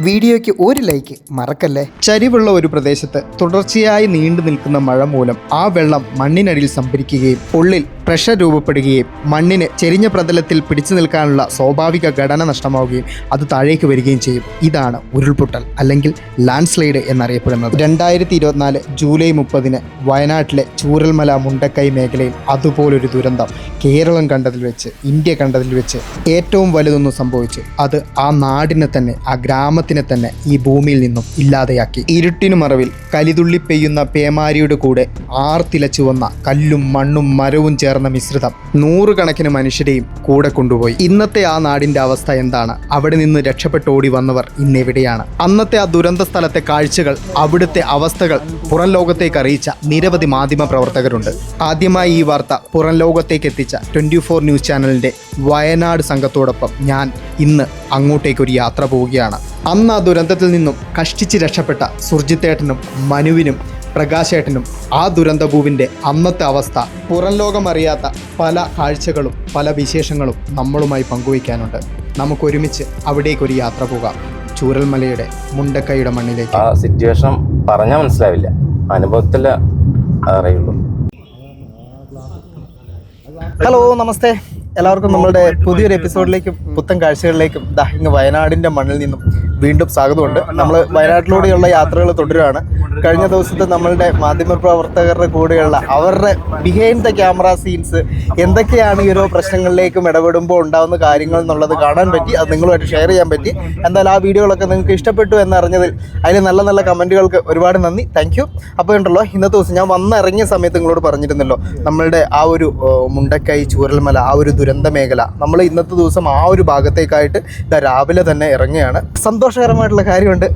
വീഡിയോയ്ക്ക് ഒരു ലൈക്ക് മറക്കല്ലേ? ചരിവുള്ള ഒരു പ്രദേശത്ത് തുടർച്ചയായി നീണ്ടു നിൽക്കുന്ന മഴ മൂലം ആ വെള്ളം മണ്ണിനടിയിൽ സംഭരിക്കുകയും ഉള്ളിൽ പ്രഷർ രൂപപ്പെടുകയും മണ്ണിന് ചെരിഞ്ഞ പ്രതലത്തിൽ പിടിച്ചു നിൽക്കാനുള്ള സ്വാഭാവിക ഘടന നഷ്ടമാവുകയും അത് താഴേക്ക് വരികയും ചെയ്യും. ഇതാണ് ഉരുൾപൊട്ടൽ അല്ലെങ്കിൽ ലാൻഡ് സ്ലൈഡ് എന്നറിയപ്പെടുന്നത്. രണ്ടായിരത്തി ഇരുപത്തിനാല് ജൂലൈ മുപ്പതിന് വയനാട്ടിലെ ചൂരൽമല മുണ്ടക്കൈ മേഖലയിൽ അതുപോലൊരു ദുരന്തം കേരളം കണ്ടതിൽ വെച്ച് ഇന്ത്യ കണ്ടതിൽ വെച്ച് ഏറ്റവും വലുതൊന്നും സംഭവിച്ചു. അത് ആ നാടിനെ തന്നെ ആ ഗ്രാമത്തിനെ തന്നെ ഈ ഭൂമിയിൽ നിന്നും ഇല്ലാതെയാക്കി. ഇരുട്ടിനു മറവിൽ കലിതുള്ളി പെയ്യുന്ന പേമാരിയുടെ കൂടെ ആർത്തിലച്ചു വന്ന കല്ലും മണ്ണും മരവും ചേർന്ന മിശ്രിതം നൂറുകണക്കിന് മനുഷ്യരെയും കൂടെ കൊണ്ടുപോയി. ഇന്നത്തെ ആ നാടിന്റെ അവസ്ഥ എന്താണ്? അവിടെ നിന്ന് രക്ഷപ്പെട്ടോടി വന്നവർ ഇന്നെവിടെയാണ് അന്നത്തെ ആ ദുരന്ത സ്ഥലത്തെ കാഴ്ചകൾ അവിടുത്തെ അവസ്ഥകൾ പുറം ലോകത്തേക്ക് അറിയിച്ച നിരവധി മാധ്യമ പ്രവർത്തകരുണ്ട്. ആദ്യമായി ഈ വാർത്ത പുറം ലോകത്തേക്ക് എത്തിച്ച ട്വന്റി ഫോർ ന്യൂസ് ചാനലിന്റെ വയനാട് സംഘത്തോടൊപ്പം ഞാൻ ഇന്ന് അങ്ങോട്ടേക്കൊരു യാത്ര പോവുകയാണ്. അന്ന് ആ ദുരന്തത്തിൽ നിന്നും കഷ്ടിച്ച് രക്ഷപ്പെട്ട സുർജിത്തേട്ടനും മനുവിനും പ്രകാശേട്ടനും ആ ദുരന്തഭൂവിന്റെ അന്നത്തെ അവസ്ഥ പുറം ലോകം അറിയാത്ത പല കാഴ്ചകളും പല വിശേഷങ്ങളും നമ്മളുമായി പങ്കുവയ്ക്കാനുണ്ട്. നമുക്കൊരുമിച്ച് അവിടേക്കൊരു യാത്ര പോകാം. ചൂരൽമലയുടെ മുണ്ടക്കൈയുടെ മണ്ണിലേക്ക്. ആ സിറ്റുവേഷൻ പറഞ്ഞാൽ മനസ്സിലാവില്ല. അനുഭവത്തിൽ അറിയുള്ളൂ. ഹലോ നമസ്തേ. എല്ലാവർക്കും നമ്മളുടെ പുതിയൊരു എപ്പിസോഡിലേക്കും പുത്തൻ കാഴ്ചകളിലേക്കും ദാ ഇങ്ങ് വയനാടിന്റെ മണ്ണിൽ നിന്നും വീണ്ടും സ്വാഗതമുണ്ട്. നമ്മൾ വയനാട്ടിലൂടെയുള്ള യാത്രകൾ തുടരുകയാണ്. കഴിഞ്ഞ ദിവസത്തെ നമ്മളുടെ മാധ്യമപ്രവർത്തകരുടെ കൂടെയുള്ള അവരുടെ ബിഹൈൻഡ് ദ ക്യാമറ സീൻസ് എന്തൊക്കെയാണ് ഈ ഓരോ പ്രശ്നങ്ങളിലേക്കും ഇടപെടുമ്പോൾ ഉണ്ടാകുന്ന കാര്യങ്ങൾ എന്നുള്ളത് കാണാൻ പറ്റി. അത് നിങ്ങളുമായിട്ട് ഷെയർ ചെയ്യാൻ പറ്റി. എന്തായാലും ആ വീഡിയോകളൊക്കെ നിങ്ങൾക്ക് ഇഷ്ടപ്പെട്ടു എന്നറിഞ്ഞതിൽ അതിൽ നല്ല നല്ല കമന്റുകൾക്ക് ഒരുപാട് നന്ദി. താങ്ക് യു അപ്പോൾ ഉണ്ടല്ലോ ഇന്നത്തെ ദിവസം ഞാൻ വന്നിറങ്ങിയ സമയത്ത് നിങ്ങളോട് പറഞ്ഞിരുന്നല്ലോ നമ്മളുടെ ആ ഒരു മുണ്ടക്കൈ ചൂരൽമല ആ ഒരു ദുരന്ത മേഖല നമ്മൾ ഇന്നത്തെ ദിവസം ആ ഒരു ഭാഗത്തേക്കായിട്ട് രാവിലെ തന്നെ ഇറങ്ങുകയാണ്. സന്തോഷകരമായിട്ടുള്ള കാര്യമുണ്ട്.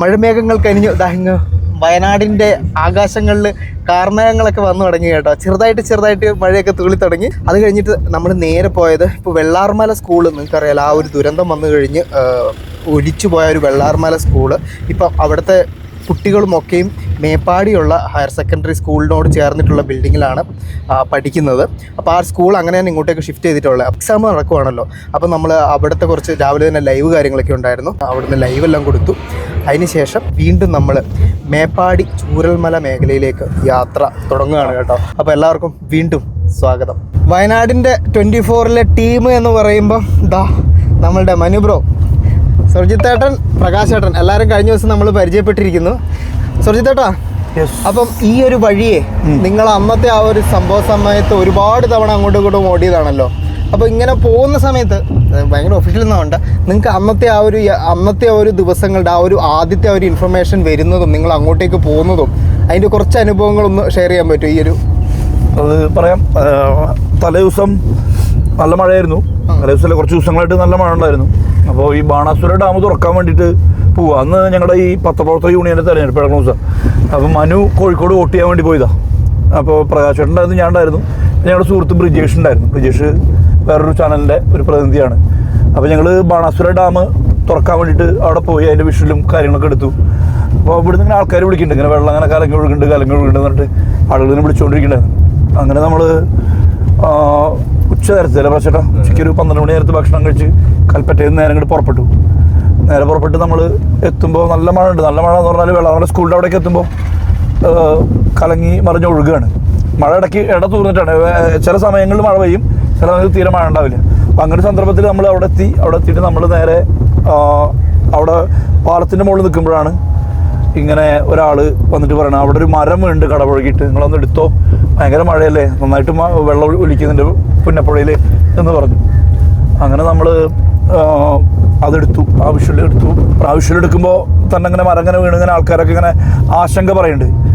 മഴമേഘങ്ങൾ കഴിഞ്ഞു ദാഹിങ്ങ് വയനാടിന്റെ ആകാശങ്ങളിൽ കാർമേഘങ്ങളൊക്കെ വന്നു തുടങ്ങി കേട്ടോ. ചെറുതായിട്ട് ചെറുതായിട്ട് മഴയൊക്കെ തുള്ളി തുടങ്ങി. അത് കഴിഞ്ഞിട്ട് നമ്മൾ നേരെ പോയത് ഇപ്പോൾ വെള്ളാർമല സ്കൂൾ നിങ്ങൾക്കറിയാലോ. ആ ഒരു ദുരന്തം വന്നു കഴിഞ്ഞ് ഒഴിച്ചു പോയ ഒരു വെള്ളാർമല സ്കൂൾ. ഇപ്പം അവിടുത്തെ കുട്ടികളുമൊക്കെയും മേപ്പാടിയുള്ള ഹയർ സെക്കൻഡറി സ്കൂളിനോട് ചേർന്നിട്ടുള്ള ബിൽഡിങ്ങിലാണ് പഠിക്കുന്നത്. അപ്പോൾ ആ സ്കൂൾ അങ്ങനെ തന്നെ ഇങ്ങോട്ടേക്ക് ഷിഫ്റ്റ് ചെയ്തിട്ടുള്ളത് എക്സാം നടക്കുവാണല്ലോ. അപ്പോൾ നമ്മൾ അവിടുത്തെ കുറച്ച് രാവിലെ തന്നെ ലൈവ് കാര്യങ്ങളൊക്കെ ഉണ്ടായിരുന്നു. അവിടുന്ന് ലൈവ് എല്ലാം കൊടുത്തു. അതിനുശേഷം വീണ്ടും നമ്മൾ മേപ്പാടി ചൂരൽമല മേഖലയിലേക്ക് യാത്ര തുടങ്ങുകയാണ് കേട്ടോ. അപ്പോൾ എല്ലാവർക്കും വീണ്ടും സ്വാഗതം. വയനാടിന്റെ ട്വന്റി ഫോറിലെ ടീം എന്ന് പറയുമ്പോൾ ദാ നമ്മളുടെ മനു ബ്രോ സുർജിത്തേട്ടൻ പ്രകാശേട്ടൻ എല്ലാവരും കഴിഞ്ഞ ദിവസം നമ്മൾ പരിചയപ്പെട്ടിരിക്കുന്നു. സുർജിത്തേട്ടാ അപ്പം ഈ ഒരു വഴിയെ നിങ്ങൾ അന്നത്തെ ആ ഒരു സംഭവ സമയത്ത് ഒരുപാട് തവണ അങ്ങോട്ടും ഇങ്ങോട്ടും ഓടിയതാണല്ലോ. അപ്പോൾ ഇങ്ങനെ പോകുന്ന സമയത്ത് ഭയങ്കര ഒഫീഷ്യൽ എന്നാവണ്ട നിങ്ങൾക്ക് അന്നത്തെ ആ ഒരു അന്നത്തെ ആ ഒരു ദിവസങ്ങളുടെ ആ ഒരു ആദ്യത്തെ ആ ഒരു ഇൻഫർമേഷൻ വരുന്നതും നിങ്ങൾ അങ്ങോട്ടേക്ക് പോകുന്നതും അതിന്റെ കുറച്ച് അനുഭവങ്ങളൊന്ന് ഷെയർ ചെയ്യാൻ പറ്റുമോ ഈ ഒരു? അത് പറയാം. തലേ ദിവസം നല്ല മഴയായിരുന്നു. തലേ ദിവസം കുറച്ച് ദിവസങ്ങളായിട്ട് നല്ല മഴ ഉണ്ടായിരുന്നു. അപ്പോൾ ഈ ബാണാസുര ഡാം തുറക്കാൻ വേണ്ടിയിട്ട് പോവുക അന്ന് ഞങ്ങളുടെ ഈ പത്രപ്രവർത്തക യൂണിയന്റെ തെരഞ്ഞെടുപ്പ് ഇടക്കണ ദിവസം. അപ്പോൾ മനു കോഴിക്കോട് വോട്ട് ചെയ്യാൻ വേണ്ടി പോയതാ. അപ്പോൾ പ്രകാശ് ഉണ്ടായിരുന്നു ഞാൻ ഉണ്ടായിരുന്നു. ഞങ്ങളുടെ സുഹൃത്ത് ബ്രിജേഷ് ഉണ്ടായിരുന്നു. ബ്രിജേഷ് വേറൊരു ചാനലിന്റെ ഒരു പ്രതിനിധിയാണ്. അപ്പോൾ ഞങ്ങൾ ബാണാസുര ഡാം തുറക്കാൻ വേണ്ടിയിട്ട് അവിടെ പോയി അതിന്റെ വിഷലും കാര്യങ്ങളൊക്കെ എടുത്തു. അപ്പോൾ ഇവിടുന്ന് ഇങ്ങനെ ആൾക്കാർ വിളിക്കുന്നുണ്ട്. ഇങ്ങനെ വെള്ളം അങ്ങനെ കലങ്ങി ഒഴുകുന്നുണ്ട് കലങ്ങി ഒഴുകുന്നുണ്ട് എന്നിട്ട് ആളുകൾ ഇങ്ങനെ വിളിച്ചുകൊണ്ടിരിക്കുന്നുണ്ടായിരുന്നു അങ്ങനെ നമ്മൾ ഉച്ച നേരത്തെ ചില ചേട്ടാ ഉച്ചയ്ക്ക് ഒരു പന്ത്രണ്ട് മണി നേരത്ത് ഭക്ഷണം കഴിച്ച് കൽപ്പറ്റയിൽ നിന്ന് നേരം ഇങ്ങോട്ട് പുറപ്പെട്ടു. നേരെ പുറപ്പെട്ട് നമ്മൾ എത്തുമ്പോൾ നല്ല മഴ ഉണ്ട്. നല്ല മഴ എന്ന് പറഞ്ഞാൽ വെള്ളം സ്കൂളിന്റെ അവിടേക്ക് എത്തുമ്പോൾ കലങ്ങി മറിഞ്ഞ് ഒഴുകുകയാണ് മഴ ഇടയ്ക്ക് ഇട തൂർന്നിട്ടാണ്. ചില സമയങ്ങളിൽ മഴ പെയ്യും. ചില സമയത്ത് തീരെ മഴ ഉണ്ടാവില്ല. അപ്പം അങ്ങനെ ഒരു സന്ദർഭത്തിൽ നമ്മൾ അവിടെ എത്തി. അവിടെ എത്തിയിട്ട് നമ്മൾ നേരെ അവിടെ പാലത്തിന്റെ മുകളിൽ നിൽക്കുമ്പോഴാണ് ഇങ്ങനെ ഒരാൾ വന്നിട്ട് പറയണം അവിടെ ഒരു മരം വീണ്ട് കടപുഴകിയിട്ട്. നിങ്ങളൊന്ന് എടുത്തോ. ഭയങ്കര മഴയല്ലേ? നന്നായിട്ട് വെള്ളം ഒലി- ഒലിക്കുന്നുണ്ട് പുന്നപ്പുഴയിൽ എന്ന് പറഞ്ഞു. അങ്ങനെ നമ്മൾ അതെടുത്തു ആവശ്യം എടുത്തു. ആവശ്യം എടുക്കുമ്പോൾ തന്നെ ഇങ്ങനെ മരം ഇങ്ങനെ വീണ് ഇങ്ങനെ ആൾക്കാരൊക്കെ ഇങ്ങനെ ആശങ്ക പറയുന്നുണ്ട്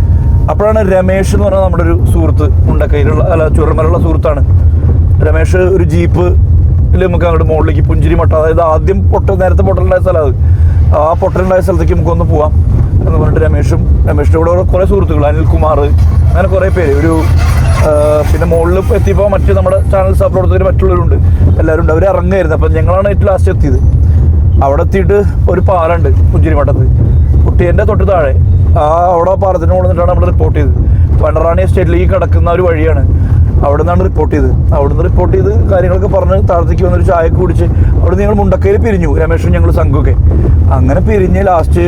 അപ്പോഴാണ് രമേഷ് എന്ന് പറഞ്ഞാൽ നമ്മുടെ ഒരു സുഹൃത്ത് ഉണ്ടക്കയിലുള്ള അല്ല ചുരമലുള്ള സുഹൃത്താണ്. രമേഷ് ഒരു ജീപ്പ് നമുക്ക് അങ്ങോട്ട് മുകളിലേക്ക് പുഞ്ചിരി മട്ട അതായത് ആദ്യം പൊട്ട നേരത്തെ പൊട്ടലുണ്ടായ സ്ഥലം അത്. ആ പൊട്ടലുണ്ടായ സ്ഥലത്തേക്ക് നമുക്കൊന്ന് പോവാം. എന്ന് പറഞ്ഞിട്ട് രമേഷും രമേഷിന്റെ കൂടെ കുറേ സുഹൃത്തുക്കൾ അനിൽകുമാർ അങ്ങനെ കുറേ പേര്. ഒരു പിന്നെ മുകളിൽ എത്തിയപ്പോൾ മറ്റ് നമ്മുടെ ചാനൽ സഹപ്രവർത്തകർ മറ്റുള്ളവരുണ്ട്. എല്ലാവരും ഉണ്ട്. അവർ ഇറങ്ങുമായിരുന്നു അപ്പം ഞങ്ങളാണ് ഏറ്റവും ലാസ്റ്റ് എത്തിയത്. അവിടെ എത്തിയിട്ട് ഒരു പാലുണ്ട് പുഞ്ചിരിമട്ടത്ത് കുട്ടിയന്റെ തൊട്ട് താഴെ. ആ അവിടെ പാലത്തിന് മുകളിൽ നിന്നിട്ടാണ് നമ്മൾ റിപ്പോർട്ട് ചെയ്തത്. വണ്ടറാണി എസ്റ്റേറ്റിലേക്ക് കിടക്കുന്ന ഒരു വഴിയാണ്. അവിടെ നിന്നാണ് റിപ്പോർട്ട് ചെയ്ത് അവിടെ നിന്ന് റിപ്പോർട്ട് ചെയ്ത് കാര്യങ്ങളൊക്കെ പറഞ്ഞ് താഴത്തേക്ക് വന്നൊരു ചായ കുടിച്ച് അവിടെ ഞങ്ങൾ മുണ്ടക്കയിൽ പിരിഞ്ഞു രമേഷും ഞങ്ങൾ സംഘമൊക്കെ. അങ്ങനെ പിരിഞ്ഞ് ലാസ്റ്റ്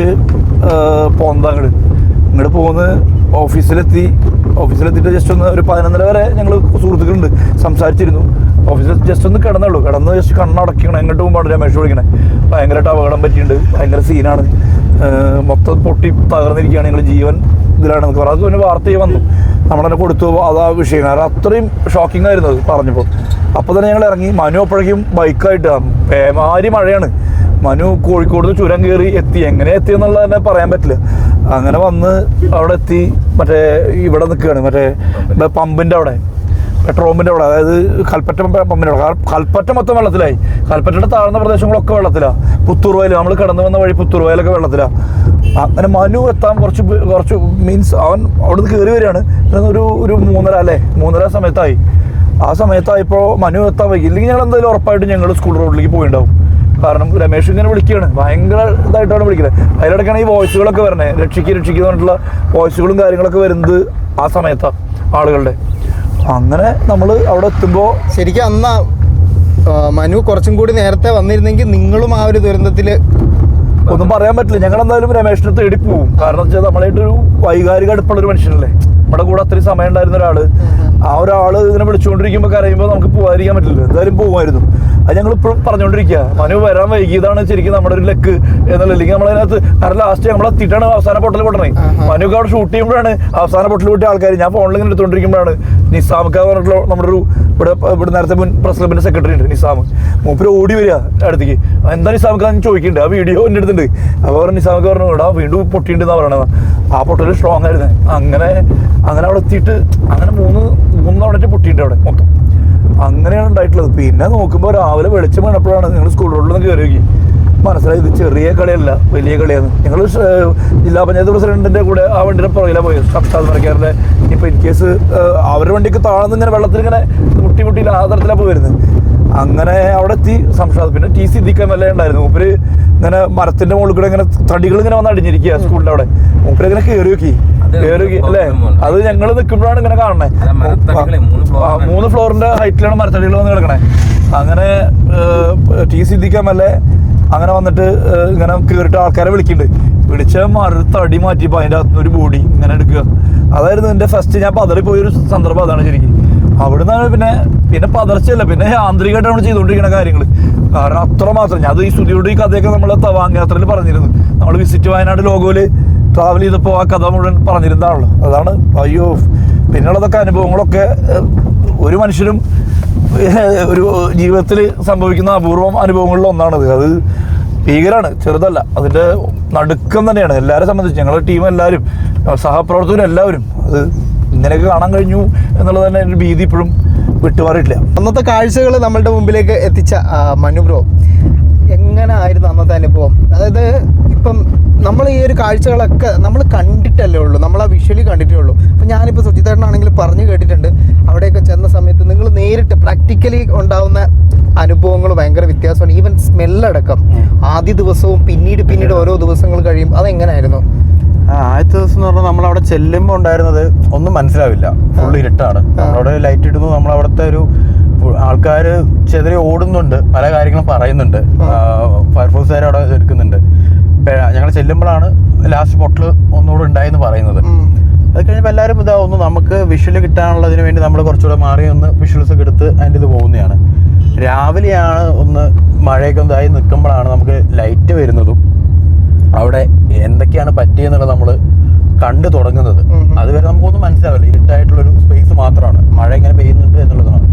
പോന്ത ഇങ്ങോട്ട് പോകുന്ന ഓഫീസിലെത്തി ഓഫീസിലെത്തിയിട്ട് ജസ്റ്റ് ഒന്ന് ഒരു പതിനൊന്നര വരെ ഞങ്ങൾ സുഹൃത്തുക്കളുണ്ട് സംസാരിച്ചിരുന്നു. ഓഫീസിൽ ജസ്റ്റ് ഒന്ന് കിടന്നുള്ളൂ. കിടന്ന് ജസ്റ്റ് കണ്ണടക്കണം. എങ്ങോട്ട് പോകുമ്പോൾ രമേഷ് വിളിക്കണേ? ഭയങ്കരമായിട്ട് അപകടം പറ്റിയിട്ടുണ്ട്. ഭയങ്കര സീനാണ് മൊത്തം പൊട്ടി തകർന്നിരിക്കുകയാണ് ഞങ്ങൾ ജീവൻ ഇതിലാണ്. നമുക്ക് പിന്നെ വാർത്തയിൽ വന്നു. നമ്മളെന്നെ കൊടുത്തു അത് ആ വിഷയം. കാരണം അത്രയും ഷോക്കിംഗ് ആയിരുന്നു അത് പറഞ്ഞപ്പോൾ അപ്പോൾ തന്നെ ഞങ്ങൾ ഇറങ്ങി. മനു അപ്പോഴേക്കും ബൈക്കായിട്ട് പേമാരി മഴയാണ്. മനു കോഴിക്കോട് ചുരം കയറി എത്തി. എങ്ങനെ എത്തി എന്നുള്ളത് തന്നെ പറയാൻ പറ്റില്ല. അങ്ങനെ വന്ന് അവിടെ എത്തി. മറ്റേ ഇവിടെ നിൽക്കുകയാണ്. മറ്റേ പമ്പിന്റെ അവിടെ. പെട്രോൾ പമ്പിന്റെ അവിടെ അതായത് കൽപ്പറ്റ പമ്പ- പമ്പിന്റെ അവിടെ. കൽപ്പറ്റ മൊത്തം വെള്ളത്തിലായി. കൽപ്പറ്റയുടെ താഴ്ന്ന പ്രദേശങ്ങളൊക്കെ വെള്ളത്തിലാണ് പുത്തൂർ വയൽ നമ്മൾ കടന്നു വന്ന വഴി പുത്തൂർ വയലൊക്കെ വെള്ളത്തിലാണ് അങ്ങനെ മനു എത്താൻ കുറച്ച് കുറച്ച് മീൻസ് അവൻ അവിടുന്ന് കയറി വരികയാണ്. ഒരു ഒരു മൂന്നര അല്ലേ? മൂന്നര സമയത്തായി. ആ സമയത്തായപ്പോൾ മനു എത്താൻ വൈകി. ഇല്ലെങ്കിൽ ഞങ്ങൾ എന്തായാലും ഉറപ്പായിട്ട് ഞങ്ങൾ സ്കൂൾ റോഡിലേക്ക് പോയിണ്ടാവും. കാരണം രമേഷ് ഇങ്ങനെ വിളിക്കുകയാണ്. ഭയങ്കര ഇതായിട്ടാണ് വിളിക്കുന്നത്. അതിലിടയ്ക്കാണ് ഈ വോയിസുകളൊക്കെ വരണേ. രക്ഷിക്ക് രക്ഷിക്കുക പറഞ്ഞിട്ടുള്ള വോയിസുകളും കാര്യങ്ങളൊക്കെ വരുന്നത് ആ സമയത്താണ് ആളുകളുടെ. അങ്ങനെ നമ്മൾ അവിടെ എത്തുമ്പോൾ ശരിക്കും അന്ന് മനു കുറച്ചും കൂടി നേരത്തെ വന്നിരുന്നെങ്കിൽ നിങ്ങളും ആ ഒരു ദുരന്തത്തിൽ ഒന്നും പറയാൻ പറ്റില്ല. ഞങ്ങൾ എന്തായാലും രമേഷിനെ തേടി പോവും. കാരണം വെച്ചാൽ നമ്മളായിട്ടൊരു വൈകാരിക അടുപ്പുള്ള ഒരു മനുഷ്യനല്ലേ? നമ്മുടെ കൂടെ അത്രയും സമയം ഉണ്ടായിരുന്ന ഒരാൾ ആ ഒരാൾ ഇങ്ങനെ വിളിച്ചുകൊണ്ടിരിക്കുമ്പോൾ കരയുമ്പോൾ നമുക്ക് പോകാതിരിക്കാൻ പറ്റില്ല എന്തായാലും പോകുമായിരുന്നു അത് ഞങ്ങൾ ഇപ്പോഴും പറഞ്ഞുകൊണ്ടിരിക്കുക മനു വരാൻ വൈകിയതാണ് ശരിക്കും നമ്മുടെ ഒരു ലക്ക് എന്നുള്ള അല്ലെങ്കിൽ നമ്മളതിനകത്ത് കാരണം ലാസ്റ്റ് നമ്മൾ എത്തിയിട്ടാണ് അവസാന പൊട്ടൽ പൊട്ടണേ. മനുക്ക് അവിടെ ഷൂട്ട് ചെയ്യുമ്പോഴാണ് അവസാന പൊട്ടൽ പൊട്ടിയ ആൾക്കാർ ഞാൻ ഫോണിൽ ഇങ്ങനെ എടുത്തുകൊണ്ടിരിക്കുമ്പോഴാണ് നിസാമക്ക പറഞ്ഞിട്ടുള്ള നമ്മുടെ ഒരു ഇവിടെ ഇവിടെ നേരത്തെ മുൻ പ്രസ് ക്ലബിന്റെ സെക്രട്ടറി ഉണ്ട് നിസാം. മൂപ്പര് ഓടി വരിക അടുത്തേക്ക്. എന്താ നിസാമക്ക എന്ന് ചോദിക്കുന്നുണ്ട് ആ വീഡിയോ എന്റെ അടുത്തുണ്ട്. അപ്പോൾ പറഞ്ഞു നിസാമക്ക പറഞ്ഞു ഇവിടെ വീണ്ടും പൊട്ടിയിട്ടുണ്ടെന്നാ പറയണത്. ആ പൊട്ടൽ സ്ട്രോങ് ആയിരുന്നു. അങ്ങനെ അങ്ങനെ അവിടെ എത്തിയിട്ട് അങ്ങനെ മൂന്ന് മൂന്ന് തവണ പൊട്ടിയിട്ടുണ്ട് അവിടെ മൊത്തം. അങ്ങനെയാണ് ഉണ്ടായിട്ടുള്ളത്. പിന്നെ നോക്കുമ്പോൾ രാവിലെ വെളിച്ചം വീണപ്പോഴാണ് നിങ്ങൾ നിന്ന് കയറി നോക്കി മനസ്സിലായി ഇത് ചെറിയ കളിയല്ല വലിയ കളിയാണ്. ഞങ്ങൾ ജില്ലാ പഞ്ചായത്ത് പ്രസിഡന്റിന്റെ കൂടെ ആ വണ്ടിയുടെ പുറകിലാണ് പോയത് സംസ്ഥാന സർക്കാരിന്റെ ഇപ്പൊ ഇൻ കേസ് അവരുടെ വണ്ടിക്ക് താഴ്ന്ന് ഇങ്ങനെ വെള്ളത്തിൽ ഇങ്ങനെ മുട്ടി മുട്ടി ആ തരത്തിലാണ് പോയി വരുന്നത് അങ്ങനെ അവിടെ എത്തി സംഷാദ് പിന്നെ ടി സി ദിക്കാൻ വല്ല ഉണ്ടായിരുന്നു. മൂപ്പര് ഇങ്ങനെ മരത്തിന്റെ മുകളിൽ കൂടെ ഇങ്ങനെ തടികൾ ഇങ്ങനെ വന്ന് അടിഞ്ഞിരിക്കുക സ്കൂളിന്റെ അവിടെ. മൂപ്പര് ഇങ്ങനെ കയറി നോക്കി. കയറി നോക്കി. അല്ലേ? അത് ഞങ്ങൾ നിൽക്കുമ്പോഴാണ് ഇങ്ങനെ കാണണേ മൂന്ന് ഫ്ലോറിന്റെ ഹൈറ്റിലാണ് മരത്തടികൾ വന്ന് കിടക്കണേ. അങ്ങനെ ടി സി ദിക്കാൻ മല്ലേ അങ്ങനെ വന്നിട്ട് ഇങ്ങനെ കീറിട്ട് ആൾക്കാരെ വിളിക്കുന്നുണ്ട് വിളിച്ച മരത്തടി മാറ്റിയപ്പോൾ അതിന്റെ അകത്തുനിന്ന് ഒരു ബോഡി ഇങ്ങനെ എടുക്കുക. അതായിരുന്നു എന്റെ ഫസ്റ്റ് ഞാൻ പതറി പോയൊരു സന്ദർഭം അതാണ് ശരിക്കും. അവിടുന്ന് പിന്നെ പിന്നെ പതർച്ചയല്ല പിന്നെ യാന്ത്രികമായിട്ടാണ് ചെയ്തുകൊണ്ടിരിക്കുന്ന കാര്യങ്ങൾ കാരണം അത്രമാത്രം ഞാൻ അത് ഈ സ്തുതിയോട് ഈ കഥയൊക്കെ നമ്മൾ തവാങ് യാത്രയിൽ പറഞ്ഞിരുന്നു. നമ്മൾ വിസിറ്റ് വയനാട് ലോഗോയിൽ ട്രാവൽ ചെയ്തപ്പോൾ ആ കഥ മുഴുവൻ പറഞ്ഞിരുന്നതാണല്ലോ. അതാണ് അയ്യോ. പിന്നെയുള്ളതൊക്കെ അനുഭവങ്ങളൊക്കെ ഒരു മനുഷ്യനും ഒരു ജീവിതത്തിൽ സംഭവിക്കുന്ന അപൂർവം അനുഭവങ്ങളിൽ ഒന്നാണത്. അത് ഭീകരാണ് ചെറുതല്ല. അതിന്റെ നടുക്കം തന്നെയാണ്. എല്ലാവരെ സംബന്ധിച്ച് ഞങ്ങളുടെ ടീം എല്ലാവരും സഹപ്രവർത്തകരും എല്ലാവരും അത് ഇങ്ങനെയൊക്കെ കാണാൻ കഴിഞ്ഞു എന്നുള്ളത് തന്നെ എന്റെ ഭീതി ഇപ്പോഴും വിട്ടുമാറിയിട്ടില്ല. അന്നത്തെ കാഴ്ചകൾ നമ്മളുടെ മുമ്പിലേക്ക് എത്തിച്ച മനുബ്രോ മനു ബ്രോ എങ്ങനെ ആയിരുന്നു അന്നത്തെ അനുഭവം? അതായത് ഇപ്പം നമ്മൾ ഈ ഒരു കാഴ്ചകളൊക്കെ നമ്മൾ കണ്ടിട്ടല്ലേ ഉള്ളൂ. നമ്മൾ ആ വിഷ്വലി കണ്ടിട്ടേ ഉള്ളൂ. അപ്പം ഞാനിപ്പോൾ സുജിതേട്ടനാണെങ്കിൽ പറഞ്ഞു കേട്ടിട്ടുണ്ട്. അവിടെയൊക്കെ ചെന്ന സമയത്ത് നിങ്ങൾ നേരിട്ട് പ്രാക്ടിക്കലി ഉണ്ടാവുന്ന അനുഭവങ്ങൾ ഭയങ്കര വ്യത്യാസമാണ്. ഈവൻ സ്മെല്ലടക്കം ആദ്യ ദിവസവും പിന്നീട് പിന്നീട് ഓരോ ദിവസങ്ങൾ കഴിയും അതെങ്ങനെയായിരുന്നു ആ, ആദ്യത്തെ ദിവസം എന്ന് പറഞ്ഞാൽ നമ്മൾ അവിടെ ചെല്ലുമ്പോൾ ഉണ്ടായിരുന്നത് ഒന്നും മനസ്സിലാവില്ല. ഫുൾ ഇരുട്ടാണ്. നമ്മളവിടെ ലൈറ്റ് ഇടുന്നു. നമ്മൾ അവിടുത്തെ ഒരു ആൾക്കാർ ചെതറി ഓടുന്നുണ്ട്. പല കാര്യങ്ങളും പറയുന്നുണ്ട്. ഫയർഫോഴ്സുകാർ അവിടെ എടുക്കുന്നുണ്ട്. ഞങ്ങൾ ചെല്ലുമ്പോഴാണ് ലാസ്റ്റ് ബോട്ടിൽ ഒന്നുകൂടെ ഉണ്ടായെന്ന് പറയുന്നത്. അത് കഴിഞ്ഞപ്പോൾ എല്ലാവരും ഇതാവുന്നു. നമുക്ക് വിഷ്വൽ കിട്ടാനുള്ളതിന് വേണ്ടി നമ്മൾ കുറച്ചുകൂടെ മാറി ഒന്ന് വിഷ്വൽസ് ഒക്കെ എടുത്ത് അതിന്റെ ഇത് പോകുന്നതാണ്. രാവിലെയാണ് ഒന്ന് മഴയൊക്കെ ഇതായി നിൽക്കുമ്പോഴാണ് നമുക്ക് ലൈറ്റ് വരുന്നതും. അവിടെ എന്തൊക്കെയാണ് പറ്റിയെന്നുള്ളത് നമ്മൾ കണ്ടു തുടങ്ങുന്നത്. അതുവരെ നമുക്കൊന്നും മനസ്സിലാവില്ല. ഇരുട്ടായിട്ടുള്ളൊരു സ്പേസ് മാത്രമാണ് മഴ ഇങ്ങനെ പെയ്യുന്നുണ്ട് എന്നുള്ളതാണ്.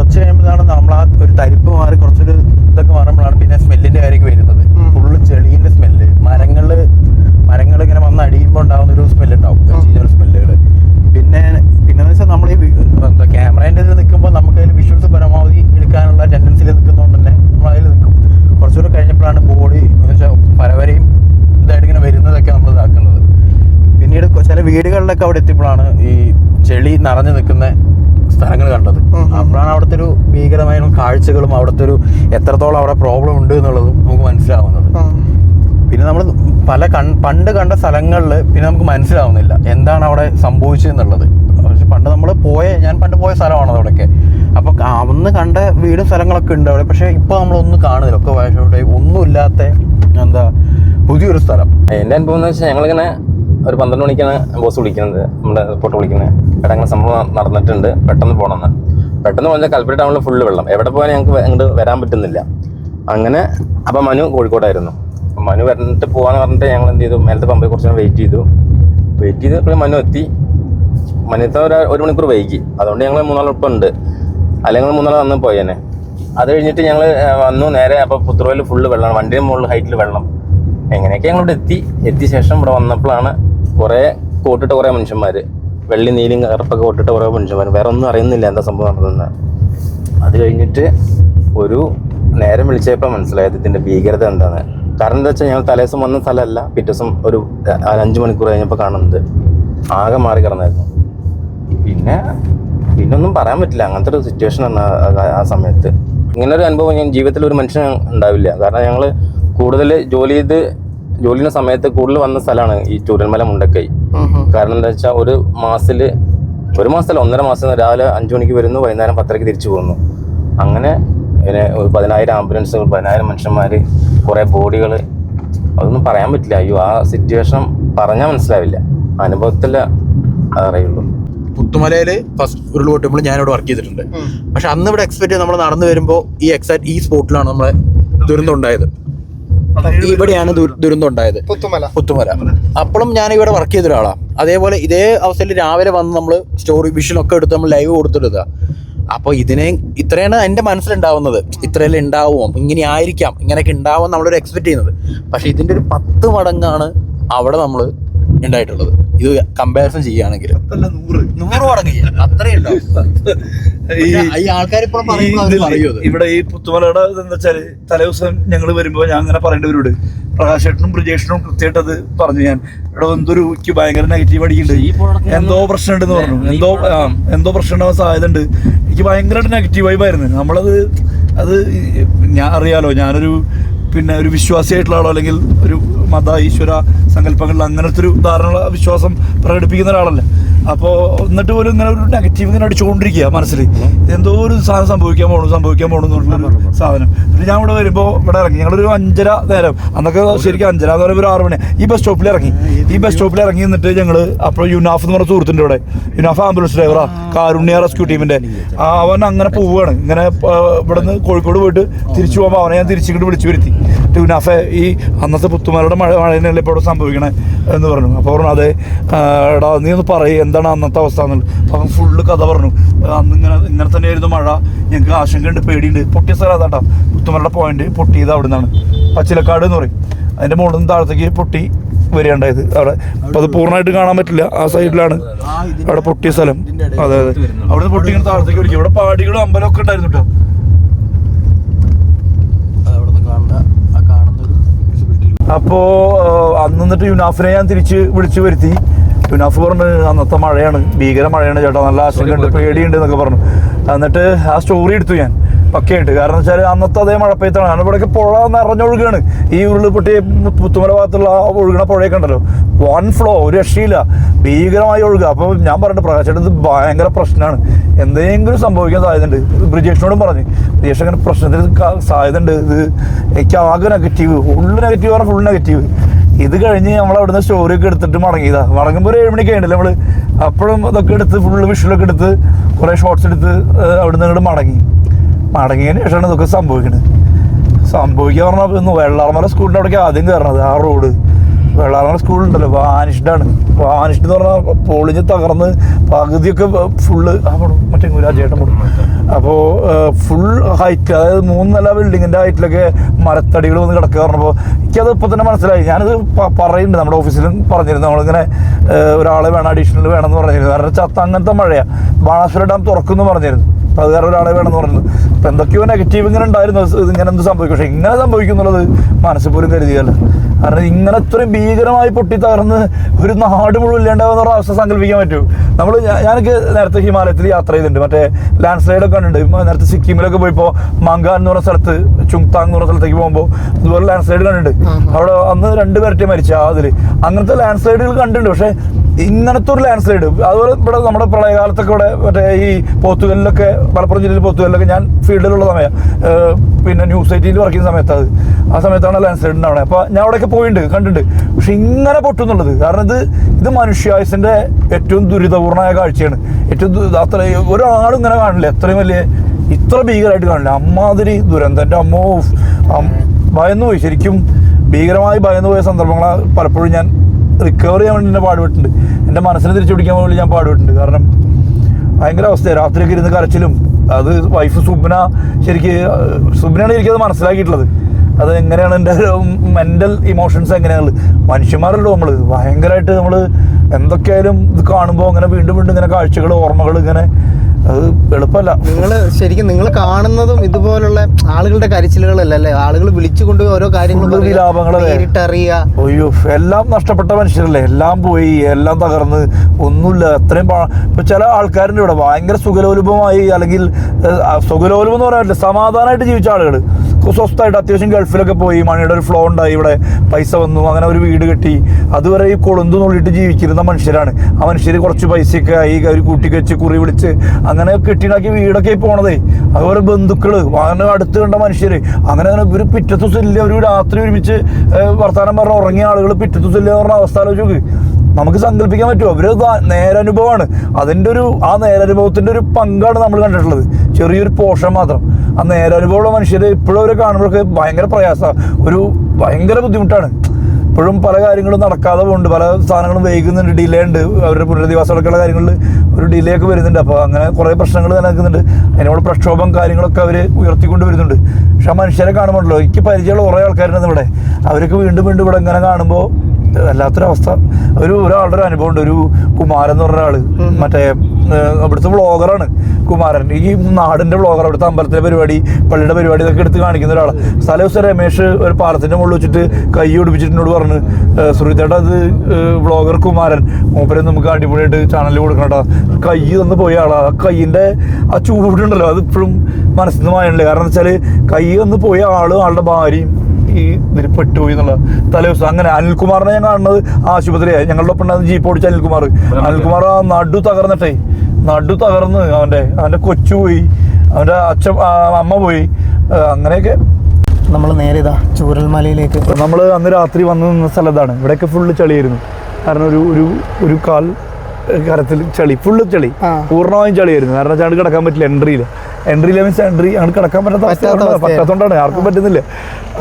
കുറച്ച് കഴിയുമ്പോഴാണ് നമ്മൾ ആ ഒരു തരിപ്പ് മാറി കുറച്ചൊരു ഇതൊക്കെ മാറുമ്പോഴാണ് പിന്നെ സ്മെല്ലിന്റെ കാര്യമൊക്കെ വരുന്നത്. ഫുള്ള് ചെളീന്റെ സ്മെല്ല് മരങ്ങൾ മരങ്ങൾ ഇങ്ങനെ വന്ന് അടിയുമ്പോൾ ഉണ്ടാകുന്ന ഒരു സ്മെല്ല് ഉണ്ടാവും ചീഞ്ഞ സ്മെല്ലുകൾ പിന്നെ പിന്നെ വെച്ചാൽ നമ്മൾ ഈ എന്താ ക്യാമറേന്റെ ഇതിൽ നിൽക്കുമ്പോൾ നമുക്ക് അതിൽ വിഷ്വൽസ് പരമാവധി എടുക്കാനുള്ള ടെൻഡൻസിൽ നിൽക്കുന്നതുകൊണ്ട് തന്നെ നമ്മൾ അതിൽ നിൽക്കും. കുറച്ചുകൂടെ കഴിഞ്ഞപ്പോഴാണ് ബോഡി എന്ന് വെച്ചാൽ പരവരെയും ഇതായിട്ട് ഇങ്ങനെ വരുന്നതൊക്കെ നമ്മൾ ഇതാക്കുന്നത്. പിന്നീട് ചില വീടുകളിലൊക്കെ അവിടെ എത്തിയപ്പോഴാണ് ഈ ചെളി നിറഞ്ഞു നിൽക്കുന്ന സ്ഥലങ്ങൾ കണ്ടത്. അപ്പോഴാണ് അവിടുത്തെ ഒരു ഭീകരമായ കാഴ്ചകളും അവിടുത്തെ ഒരു എത്രത്തോളം അവിടെ പ്രോബ്ലം ഉണ്ട് എന്നുള്ളതും നമുക്ക് മനസ്സിലാവുന്നത്. പിന്നെ നമ്മൾ പല കൺ പണ്ട് കണ്ട സ്ഥലങ്ങളിൽ പിന്നെ നമുക്ക് മനസ്സിലാവുന്നില്ല എന്താണ് അവിടെ സംഭവിച്ചതെന്നുള്ളത് പക്ഷെ പണ്ട് നമ്മൾ പോയ ഞാൻ പണ്ട് പോയ സ്ഥലമാണ് അവിടെയൊക്കെ. അപ്പോൾ അന്ന് കണ്ട വീടും സ്ഥലങ്ങളൊക്കെ ഉണ്ട് അവിടെ. പക്ഷേ ഇപ്പോൾ നമ്മളൊന്നും കാണുന്നില്ല. ഒക്കെ വയസ്സോടെ ഒന്നുമില്ലാത്ത എന്താ പുതിയൊരു സ്ഥലം. എന്റെ അനുഭവം എന്ന് വെച്ചാൽ ഞങ്ങളിങ്ങനെ ഒരു പന്ത്രണ്ട് മണിക്കാണ് ബോസ് വിളിക്കുന്നത്. നമ്മുടെ റിപ്പോർട്ട് വിളിക്കുന്നത്. എടാ അങ്ങനെ സംഭവം നടന്നിട്ടുണ്ട്. പെട്ടെന്ന് പോകണമെന്ന് പെട്ടെന്ന് പോയാൽ കൽപ്പറ്റ ടൗണിൽ ഫുള്ള് വെള്ളം. എവിടെ പോയാൽ ഞങ്ങൾക്ക് അങ്ങോട്ട് വരാൻ പറ്റുന്നില്ല. അങ്ങനെ അപ്പം മനു കോഴിക്കോടായിരുന്നു. അപ്പം മനു വരണിട്ട് പോകാന്ന് പറഞ്ഞിട്ട് ഞങ്ങൾ എന്ത് ചെയ്തു? മേലത്തെ പമ്പിൽ കുറച്ച് വെയിറ്റ് ചെയ്തു. വെയിറ്റ് ചെയ്തപ്പോൾ മനു എത്തി. മനത്തെ ഒരു ഒരു മണിക്കൂർ വൈകി. അതുകൊണ്ട് ഞങ്ങൾ മൂന്നാൾ ഇപ്പം ഉണ്ട് അല്ലെങ്കിൽ മൂന്നാൾ വന്ന് പോയേനെ അത് കഴിഞ്ഞിട്ട് ഞങ്ങൾ വന്നു. നേരെ അപ്പോൾ പുത്തുറയിൽ ഫുള്ള് വെള്ളമാണ് വണ്ടിയുടെ മുകളിൽ ഹൈറ്റിൽ വെള്ളം. എങ്ങനെയൊക്കെ ഞങ്ങളിവിടെ എത്തി. എത്തിയ ശേഷം ഇവിടെ വന്നപ്പോഴാണ് കുറേ കോട്ടിട്ട കുറേ മനുഷ്യന്മാർ വെള്ളി നീലും കറുപ്പൊക്കെ കോട്ടിട്ട കുറേ മനുഷ്യന്മാർ വേറെ ഒന്നും അറിയുന്നില്ല എന്താ സംഭവം നടന്നത് അത് കഴിഞ്ഞിട്ട് ഒരു നേരം വിളിച്ചപ്പോൾ മനസ്സിലായത് ഇതിന്റെ ഭീകരത എന്താണ് കാരണം എന്താ വെച്ചാൽ ഞങ്ങൾ തലേദിവസം വന്ന സ്ഥലമല്ല പിറ്റേ ദിവസം ഒരു അഞ്ചു മണിക്കൂർ കഴിഞ്ഞപ്പോൾ കാണുന്നത്. ആകെ മാറി കിടന്നായിരുന്നു. പിന്നെ പിന്നെ ഒന്നും പറയാൻ പറ്റില്ല. അങ്ങനത്തെ ഒരു സിറ്റുവേഷൻ ആണ് ആ- സമയത്ത്. ഇങ്ങനെ ഒരു അനുഭവം ഞാൻ ജീവിതത്തിൽ ഒരു മനുഷ്യൻ ഉണ്ടാവില്ല. കാരണം ഞങ്ങൾ കൂടുതൽ ജോലി ചെയ്ത് ജോലിയുടെ സമയത്ത് കൂടുതൽ വന്ന സ്ഥലമാണ് ഈ ചൂരന്മല മുണ്ടക്കൈ. കാരണം എന്താ വെച്ചാൽ ഒരു മാസത്തിൽ ഒരു മാസത്തിൽ ഒന്നര മാസം രാവിലെ അഞ്ചു മണിക്ക് വരുന്നു വൈകുന്നേരം പത്തരയ്ക്ക് തിരിച്ചു പോകുന്നു. അങ്ങനെ പിന്നെ ഒരു പതിനായിരം ആംബുലൻസുകൾ പതിനായിരം മനുഷ്യന്മാർ കുറേ ബോഡികൾ അതൊന്നും പറയാൻ പറ്റില്ല. അയ്യോ ആ സിറ്റുവേഷൻ പറഞ്ഞാൽ മനസ്സിലാവില്ല. അനുഭവത്തിൽ അതറിയുള്ളൂ പുത്തുമലയിൽ ഫസ്റ്റ് ഉരുൾപൊട്ടുമ്പോൾ ഞാനിവിടെ വർക്ക് ചെയ്തിട്ടുണ്ട്. പക്ഷെ അന്ന് ഇവിടെ എക്സ്പെക്ട് ചെയ്ത് നമ്മൾ നടന്നു വരുമ്പോൾ ഈ എക്സാക്ട് ഈ സ്പോട്ടിലാണ് നമ്മളെ ദുരന്തം ഉണ്ടായത്. ഇവിടെയാണ് ദുര- ദുരന്തം ഉണ്ടായത്. പുത്തുമല. പുത്തുമല. അപ്പോഴും ഞാൻ ഇവിടെ വർക്ക് ചെയ്ത ഒരാളാണ് അതേപോലെ ഇതേ അവസ്ഥയിൽ രാവിലെ വന്ന് നമ്മൾ സ്റ്റോറി വിഷനൊക്കെ എടുത്ത് നമ്മൾ ലൈവ് കൊടുത്തിടുക. അപ്പോൾ ഇതിനെ ഇത്രയാണ് എന്റെ മനസ്സിലുണ്ടാവുന്നത്. ഇത്രയല്ലേ ഉണ്ടാവുമോ? ഇങ്ങനെ ആയിരിക്കാം. ഇങ്ങനെയൊക്കെ ഉണ്ടാവും നമ്മളൊരു എക്സ്പെക്ട് ചെയ്യുന്നത്. പക്ഷേ ഇതിന്റെ ഒരു പത്ത് മടങ്ങാണ് അവിടെ നമ്മൾ ഉണ്ടായിട്ടുള്ളത്. ഇത് കമ്പാരിസൺ ചെയ്യുകയാണെങ്കിൽ. നൂറ്. മടങ്ങ് ചെയ്യാം. ഈ ആൾക്കാർ ഇപ്പോഴും പറയുന്നത് ഇവിടെ ഈ പുത്തുമലയുടെ എന്താ വെച്ചാൽ തലേദിവസം ഞങ്ങൾ വരുമ്പോ ഞാൻ അങ്ങനെ പറയേണ്ടവരോട് പ്രകാശേട്ടനും ബ്രിജേഷനും കൃത്യമായിട്ട് അത് പറഞ്ഞു ഞാൻ. ഇവിടെ എന്തൊരു എനിക്ക് ഭയങ്കര നെഗറ്റീവ് അടിക്കുന്നുണ്ട്. എന്തോ പ്രശ്നം ഉണ്ടെന്ന് പറഞ്ഞു എന്തോ എന്തോ പ്രശ്നം ഉണ്ടാവാൻ സാധ്യത ഉണ്ട് എനിക്ക് ഭയങ്കരമായിട്ട് നെഗറ്റീവ് വൈബായിരുന്നു നമ്മളത് അത് ഞാൻ അറിയാലോ ഞാനൊരു പിന്നെ ഒരു വിശ്വാസിയായിട്ടുള്ള ആളോ അല്ലെങ്കിൽ ഒരു മത ഈശ്വര സങ്കല്പങ്ങളിൽ അങ്ങനത്തെ ഒരു ധാരണ വിശ്വാസം പ്രകടിപ്പിക്കുന്ന ഒരാളല്ല. അപ്പോൾ എന്നിട്ട് പോലും ഇങ്ങനെ ഒരു നെഗറ്റീവ് ഇങ്ങനെ അടിച്ചുകൊണ്ടിരിക്കുക മനസ്സിൽ എന്തോ ഒരു സാധനം സംഭവിക്കാൻ പോകണു സംഭവിക്കാൻ പോകണു പറഞ്ഞ സാധനം. എന്നിട്ട് ഞാൻ ഇവിടെ വരുമ്പോൾ ഇവിടെ ഇറങ്ങി. ഞങ്ങളൊരു അഞ്ചര നേരം അന്നൊക്കെ ശരിക്കും അഞ്ചര എന്ന് പറയുമ്പോൾ ഒരു ആറ് മണി. ഈ ബസ് സ്റ്റോപ്പിൽ ഇറങ്ങി. ഈ ബസ് സ്റ്റോപ്പിൽ ഇറങ്ങി എന്നിട്ട് ഞങ്ങൾ അപ്പോൾ യുനാഫ് എന്ന് പറഞ്ഞ സുഹൃത്തിന്റെ ഇവിടെ യുനാഫ് ആംബുലൻസ് ഡ്രൈവറാ കാരുണ്യ റെസ്ക്യൂ ടീമിന്റെ അവൻ അങ്ങനെ പോവുകയാണ് ഇങ്ങനെ ഇവിടെ ഇവിടുന്ന് കോഴിക്കോട് പോയിട്ട് തിരിച്ചു പോകുമ്പോൾ അവനെ ഞാൻ തിരിച്ചിങ്ങോട്ട് വിളിച്ചു വരുത്തി. യുനാഫെ ഈ അന്നത്തെ പുത്തുമലയുടെ മഴ മഴ തന്നെയല്ലേ ഇപ്പോൾ ഇവിടെ സംഭവിക്കണേ എന്ന് പറഞ്ഞു. അപ്പോൾ പറഞ്ഞു അതെ എടാ നീ ഒന്ന് പറയും എന്താണ് അന്നത്തെ അവസ്ഥ? എന്നുള്ളത്. അവൻ ഫുള്ള് കഥ പറഞ്ഞു. അന്ന് ഇങ്ങനെ ഇങ്ങനെ തന്നെയായിരുന്നു മഴ. ഞങ്ങൾക്ക് ആശങ്കയുണ്ട് പേടിയുണ്ട്. പൊട്ടിയ സ്ഥലം അതാട്ടാ. പുത്തുമലയുടെ പോയിന്റ് പൊട്ടിയത് അവിടെ നിന്നാണ് പച്ചിലക്കാട് എന്ന് പറയും. അതിന്റെ മുകളിൽ താഴത്തേക്ക് പൊട്ടി വരികയുണ്ടായത്. അവിടെ അപ്പോൾ അത് പൂർണമായിട്ട് കാണാൻ പറ്റില്ല. ആ സൈഡിലാണ് അവിടെ പൊട്ടിയ സ്ഥലം. അതെ അതെ. അവിടെ നിന്ന് പൊട്ടി ഇങ്ങനെ താഴത്തേക്ക് ഒലിക്കും ഇവിടെ പാടികളും അമ്പലമൊക്കെ ഉണ്ടായിരുന്നു കേട്ടോ അതവിടുന്ന് കാണുന്ന ആ കാണുന്ന ഒരു visibility അപ്പോൾ അന്ന് എന്നിട്ട് യുനാഫിനെ ഞാൻ തിരിച്ച് വിളിച്ചു വരുത്തി. യുനാഫ് പറഞ്ഞു അന്നത്തെ മഴയാണ് ഭീകര മഴയാണ് ചേട്ടാ നല്ല ആശങ്കയുണ്ട് പേടിയുണ്ട് എന്നൊക്കെ പറഞ്ഞു. എന്നിട്ട് ആ സ്റ്റോറി എടുത്തു ഞാൻ. പക്കയായിട്ട് കാരണം വെച്ചാൽ അന്നത്തെ അതേ മഴപ്പെയ്ത്താണ് കാരണം ഇവിടെ പുഴ നിറഞ്ഞൊഴുകാണ്. ഈ ഉരുൾ പൊട്ടി പുത്തുമല ഭാഗത്തുള്ള ഒഴുകണ പുഴയൊക്കെ ഉണ്ടല്ലോ. വൺ ഫ്ലോ ഒരു രക്ഷയില്ല. ഭീകരമായി ഒഴുകുക. അപ്പോൾ ഞാൻ പറഞ്ഞു പ്രകാശേട്ടൻ ഇത് ഭയങ്കര പ്രശ്നമാണ്. എന്തെങ്കിലും സംഭവിക്കാൻ സാധ്യതയുണ്ട്. ബ്രിജേഷിനോടും പറഞ്ഞു. ബ്രിജേഷ് അങ്ങനെ പ്രശ്നത്തിന് സാധ്യത സാധ്യതയുണ്ട്. ഇത് എനിക്ക് ആകെ നെഗറ്റീവ് ഫുള്ള് നെഗറ്റീവ് പറഞ്ഞാൽ ഫുൾ നെഗറ്റീവ് ഇത് കഴിഞ്ഞ് നമ്മൾ അവിടുന്ന് സ്റ്റോറി ഒക്കെ എടുത്തിട്ട് മടങ്ങിയതാ. മടങ്ങുമ്പോൾ ഒരു ഏഴ് മണിക്ക് നമ്മൾ അപ്പോഴും ഇതൊക്കെ എടുത്ത് ഫുള്ള് വിഷുവലൊക്കെ എടുത്ത് കുറേ ഷോർട്സ് എടുത്ത് അവിടുന്ന് അങ്ങോട്ട് മടങ്ങി. മടങ്ങിയതിന് ശേഷമാണ് ഇതൊക്കെ സംഭവിക്കുന്നത് സംഭവിക്കുക പറഞ്ഞാൽ ഇന്ന് വെള്ളാർമല സ്കൂളിന്റെ അവിടേക്ക് ആദ്യം കയറണത് ആ റോഡ് വെള്ളാർമല സ്കൂളുണ്ടല്ലോ വാനിഷ്ഡാണ് വാനിഷ്ഡ് എന്ന് പറഞ്ഞാൽ പൊളിഞ്ഞ് തകർന്ന് പകുതിയൊക്കെ ഫുള്ള് മറ്റേ ഗുരാജേട്ടൻ പോണു. അപ്പോൾ ഫുൾ ഹൈറ്റ് അതായത് മൂന്ന് നില ബിൽഡിങ്ങിന്റെ ഹൈറ്റിലൊക്കെ മരത്തടികൾ വന്ന് കിടക്കുക പറഞ്ഞപ്പോൾ എനിക്കത് ഇപ്പോൾ തന്നെ മനസ്സിലായി. ഞാനത് പറയുന്നുണ്ട് നമ്മുടെ ഓഫീസിലും പറഞ്ഞിരുന്നു. നമ്മളിങ്ങനെ ഒരാളെ വേണം അഡീഷണൽ വേണമെന്ന് പറഞ്ഞിരുന്നു. കാരണം ചത്ത അങ്ങനത്തെ മഴയാണ് ബാണാസുര ഡാം തുറക്കുമെന്ന് പറഞ്ഞിരുന്നു. അപ്പോൾ അത് കാരണം ഒരാളെ വേണമെന്ന് പറഞ്ഞത് അപ്പോൾ എന്തൊക്കെയോ നെഗറ്റീവ് ഇങ്ങനെ ഉണ്ടായിരുന്നു. ഇത് ഇങ്ങനെ എന്ത് സംഭവിക്കും? പക്ഷേ ഇങ്ങനെ സംഭവിക്കും എന്നുള്ളത് മനസ്സിൽ പോലും കരുതിയല്ല. കാരണം ഇങ്ങനെ ഇത്രയും ഭീകരമായി പൊട്ടി തകർന്ന് ഒരു നാട് മുഴുവൻ ഇല്ലാണ്ടാവുന്ന ഒരു അവസ്ഥ സങ്കല്പിക്കാൻ പറ്റൂ. നമ്മൾ ഞാനൊക്കെ നേരത്തെ ഹിമാലയത്തിൽ യാത്ര ചെയ്തിട്ടുണ്ട്. മറ്റേ ലാൻഡ് സ്ലൈഡ് ഒക്കെ കണ്ടിട്ടുണ്ട്. നേരത്തെ സിക്കിമിലൊക്കെ പോയപ്പോൾ മങ്കാൻ എന്ന് പറഞ്ഞ സ്ഥലത്ത് ചുങ്താങ് എന്ന് പറഞ്ഞ സ്ഥലത്തേക്ക് പോകുമ്പോൾ ഇതുപോലെ ലാൻഡ് സ്ലൈഡ് കണ്ടിട്ടുണ്ട് അവിടെ അന്ന് രണ്ട് മരിച്ചു മരിച്ച അതിൽ അങ്ങനത്തെ ലാൻഡ് സ്ലൈഡുകൾ കണ്ടിട്ടുണ്ട്. പക്ഷേ ഇങ്ങനത്തെ ഒരു ലാൻഡ് സ്ലൈഡ് അതുപോലെ ഇവിടെ നമ്മുടെ പ്രളയകാലത്തൊക്കെ ഇവിടെ മറ്റേ ഈ പോത്തുകല്ലിലൊക്കെ മലപ്പുറം ജില്ലയിൽ പോത്തുകല്ലിലൊക്കെ ഞാൻ ഫീൽഡിലുള്ള സമയം പിന്നെ ന്യൂസ് എയ്റ്റീനിൽ വർക്ക് ചെയ്യുന്ന സമയത്ത് അത്. ആ സമയത്താണ് ലാൻഡ് സ്ലൈഡ് ഉണ്ടാവണേ അപ്പോൾ ഞാൻ അവിടെയൊക്കെ പോയിട്ടുണ്ട് കണ്ടിട്ടുണ്ട് പക്ഷെ ഇങ്ങനെ പൊട്ടുന്നുള്ളത് കാരണം ഇത് ഇത് മനുഷ്യായുസിന്റെ ഏറ്റവും ദുരിതപൂർണമായ കാഴ്ചയാണ്. ഏറ്റവും അത്ര ഒരാളും ഇങ്ങനെ കാണില്ല. എത്രയും വലിയ ഇത്ര ഭീകരമായിട്ട് കാണില്ല. അമ്മാതിരി ദുരന്തം എന്റെ അമ്മോ ഭയന്നുപോയി ഭയന്നു പോയി. ശരിക്കും ഭീകരമായി ഭയന്നു പോയ പലപ്പോഴും ഞാൻ റിക്കവർ ചെയ്യാൻ വേണ്ടി എന്നെ പാടുപെട്ടിട്ടുണ്ട്. എന്റെ മനസ്സിനെ തിരിച്ചു പിടിക്കാൻ വേണ്ടി ഞാൻ പാടുപെട്ടിട്ടുണ്ട്. കാരണം ഭയങ്കര അവസ്ഥയാണ് രാത്രിയൊക്കെ ഇരുന്ന് കരച്ചിലും. അത് വൈഫ് സുബ്ന ശരിക്ക് സുബ്നയാണ് എനിക്കത് മനസ്സിലാക്കിയിട്ടുള്ളത്. അത് എങ്ങനെയാണ് എന്റെ മെന്റൽ ഇമോഷൻസ് എങ്ങനെയാണ് മനുഷ്യന്മാരല്ലോ നമ്മൾ ഭയങ്കരമായിട്ട് നമ്മൾ എന്തൊക്കെയായാലും ഇത് കാണുമ്പോൾ അങ്ങനെ വീണ്ടും വീണ്ടും ഇങ്ങനെ കാഴ്ചകൾ ഓർമ്മകൾ ഇങ്ങനെ അത് എളുപ്പമല്ല. നിങ്ങൾ ശരിക്കും നിങ്ങൾ കാണുന്നതും ഇതുപോലുള്ള ആളുകളുടെ കരച്ചിലുകളല്ല? അല്ലേ? ആളുകൾ വിളിച്ചു കൊണ്ടുപോയി ഓരോ വിലാപങ്ങൾ. നേരിട്ടറിയുക. അയ്യോ എല്ലാം നഷ്ടപ്പെട്ട മനുഷ്യരല്ലേ? എല്ലാം പോയി എല്ലാം തകർന്ന്. ഒന്നുമില്ല അത്രയും ഇപ്പൊ ചില ആൾക്കാരുണ്ട് ഇവിടെ. ഭയങ്കര സുഖലോലുപമായി അല്ലെങ്കിൽ സുഖലോലുപം എന്ന് പറയാൻ പറ്റില്ല. സമാധാനമായിട്ട് ജീവിച്ച ആളുകൾ സ്വസ്ഥമായിട്ട് അത്യാവശ്യം ഗൾഫിലൊക്കെ പോയി മണിയുടെ ഒരു ഫ്ലോ ഉണ്ടായി ഇവിടെ പൈസ വന്നു അങ്ങനെ ഒരു വീട് കെട്ടി. അതുവരെ ഈ കൊളുന്തു നുള്ളിട്ട് ജീവിച്ചിരുന്ന മനുഷ്യരാണ്. ആ മനുഷ്യർ കുറച്ച് പൈസയൊക്കെ ആയി ഒരു കൂട്ടിക്ക് വെച്ച് കുറി വിളിച്ച് അങ്ങനെ കെട്ടിണ്ടാക്കി വീടൊക്കെ പോണതേ. അതുപോലെ ബന്ധുക്കൾ അങ്ങനെ അടുത്ത് കണ്ട മനുഷ്യർ അങ്ങനെ അങ്ങനെ ഒരു പിറ്റത്തു ഇല്ല ഒരു രാത്രി ഒരുമിച്ച് വർത്തമാനം പറഞ്ഞ ഉറങ്ങിയ ആളുകൾ പിറ്റത്തു ഇല്ല പറഞ്ഞ അവസ്ഥ ആലോചിച്ച് നമുക്ക് സങ്കല്പിക്കാൻ പറ്റുമോ? അവർ നേരനുഭവമാണ്. അതിന്റെ ഒരു ആ നേരനുഭവത്തിന്റെ ഒരു പങ്കാണ് നമ്മൾ കണ്ടിട്ടുള്ളത്. ചെറിയൊരു പോഷൻ മാത്രം. ആ നേരനുഭവമുള്ള മനുഷ്യരെ ഇപ്പോഴും അവരെ കാണുമ്പോഴൊക്കെ ഭയങ്കര പ്രയാസമാണ് ഒരു ഭയങ്കര ബുദ്ധിമുട്ടാണ്. ഇപ്പോഴും പല കാര്യങ്ങളും നടക്കാതെ പോകുന്നുണ്ട് പല സാധനങ്ങളും വൈകുന്നുണ്ട് ഡിലേ ഉണ്ട്. അവരുടെ പുനരധിവാസം അടക്കമുള്ള കാര്യങ്ങളിൽ ഒരു ഡിലേ ഒക്കെ വരുന്നുണ്ട്. അപ്പോൾ അങ്ങനെ കുറേ പ്രശ്നങ്ങൾ നിലനിൽക്കുന്നുണ്ട്. അതിനോട് പ്രക്ഷോഭം കാര്യങ്ങളൊക്കെ അവർ ഉയർത്തിക്കൊണ്ട് വരുന്നുണ്ട്. പക്ഷെ ആ മനുഷ്യരെ കാണുമ്പോഴല്ലോ എനിക്ക് പരിചയമുള്ള കുറേ ആൾക്കാരുണ്ട് ഇവിടെ. അവരൊക്കെ വീണ്ടും വീണ്ടും ഇവിടെ ഇങ്ങനെ കാണുമ്പോൾ വല്ലാത്തൊരവസ്ഥ. ഒരു ഒരാളുടെ ഒരു അനുഭവം ഉണ്ട് ഒരു കുമാരൻ എന്ന് പറഞ്ഞ ആൾ. മറ്റേ അവിടുത്തെ വ്ളോഗറാണ് കുമാരൻ. ഈ നാടിന്റെ വ്ളോഗർ അവിടുത്തെ അമ്പലത്തിലെ പരിപാടി പള്ളിയുടെ പരിപാടി ഇതൊക്കെ എടുത്ത് കാണിക്കുന്ന ഒരാൾ സ്ഥല ദിവസം രമേഷ് ഒരു പാലത്തിന്റെ മുകളിൽ വെച്ചിട്ട് കൈ ഒടിപ്പിച്ചിട്ടിനോട് പറഞ്ഞ് സുഹൃത്തേട്ടാ അത് വ്ളോഗർ കുമാരൻ. മൂപ്പരെ നമുക്ക് അടിപൊളിയായിട്ട് ചാനലിൽ കൊടുക്കണം കേട്ടോ കൈ തന്നു പോയ ആളാ. ആ കൈയിന്റെ ആ ചൂടുണ്ടല്ലോ അത് ഇപ്പോഴും മനസ്സിൽ നിന്ന് മായണില്ല. കാരണം വെച്ചാൽ കൈ തന്നു പോയ ആളും ആളുടെ ഭാര്യയും ഈ ഇതിൽ പെട്ടുപോയി എന്നുള്ള തലേദിവസം അങ്ങനെ അനിൽകുമാറിനെ ഞാൻ കാണുന്നത് ആശുപത്രിയായി ഞങ്ങളുടെ ഒപ്പം ഉണ്ടായിരുന്ന ജീപ്പ് ഓടിച്ച അനിൽകുമാർ. അനിൽകുമാർ ആ നടു തകർന്നിട്ടേ. നടു തകർന്ന് അവന്റെ അവന്റെ കൊച്ചു പോയി. അവന്റെ അച്ഛൻ അമ്മ പോയി. അങ്ങനെയൊക്കെ നമ്മൾ നേരെ ഇതാ ചൂരൽമലയിലേക്ക്. നമ്മൾ അന്ന് രാത്രി വന്നു നിന്ന സ്ഥലത്താണ്. ഇവിടെയൊക്കെ ഫുള്ള് ചളിയായിരുന്നു. കാരണം ഒരു ഒരു ഒരു കാൽ കരത്തിൽ ചളി. ഫുള്ള് ചളി. പൂർണമായും ചളിയായിരുന്നു. കാരണം ചാണ്ട് കിടക്കാൻ പറ്റില്ല എൻട്രിയിൽ എൻട്രിയിൽ ലെവൻസ് എൻട്രി അങ്ങോട്ട് കിടക്കാൻ പറ്റാത്ത അവസ്ഥ പറ്റാത്ത പറ്റാത്തതുകൊണ്ടാണ്. ആർക്കും പറ്റുന്നില്ല.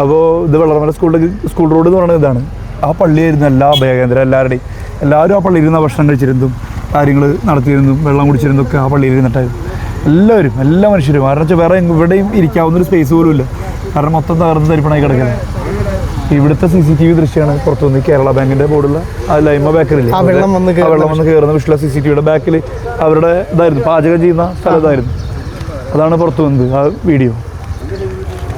അപ്പോൾ ഇത് വെള്ളമല സ്കൂളിലേക്ക് സ്കൂൾ റോഡ് എന്ന് പറയുന്നത് ഇതാണ്. ആ പള്ളിയായിരുന്നു എല്ലാ അഭയകേന്ദ്രം എല്ലാവരുടെയും. എല്ലാവരും ആ പള്ളിയിൽ ഇരുന്ന ഭക്ഷണം കഴിച്ചിരുന്നതും കാര്യങ്ങൾ നടത്തിയിരുന്നതും വെള്ളം കുടിച്ചിരുന്നതും ഒക്കെ ആ പള്ളിയിൽ ഇരുന്നിട്ടായിരുന്നു. എല്ലാവരും എല്ലാ മനുഷ്യരും. കാരണം വെച്ചാൽ വേറെ ഇരിക്കാവുന്ന ഒരു സ്പേസ് പോലും ഇല്ല. കാരണം മൊത്തം തകർന്ന് തരിപ്പണായി കിടക്കുന്നത് ഇവിടുത്തെ സി സി ടി വി ദൃശ്യമാണ് പുറത്തു നിന്ന് കേരള ബാങ്കിന്റെ ബോർഡുള്ള ആ ലൈമ ബേക്കറില്ലേ ആ വെള്ളം വന്ന് കയറുന്ന വിഷുള്ള സി സി ടി വിയുടെ ബാക്കിൽ അവരുടെ ഇതായിരുന്നു. പാചകം ചെയ്യുന്ന സ്ഥലത്തായിരുന്നു അതാണ് പുറത്തു വന്നത് ആ വീഡിയോ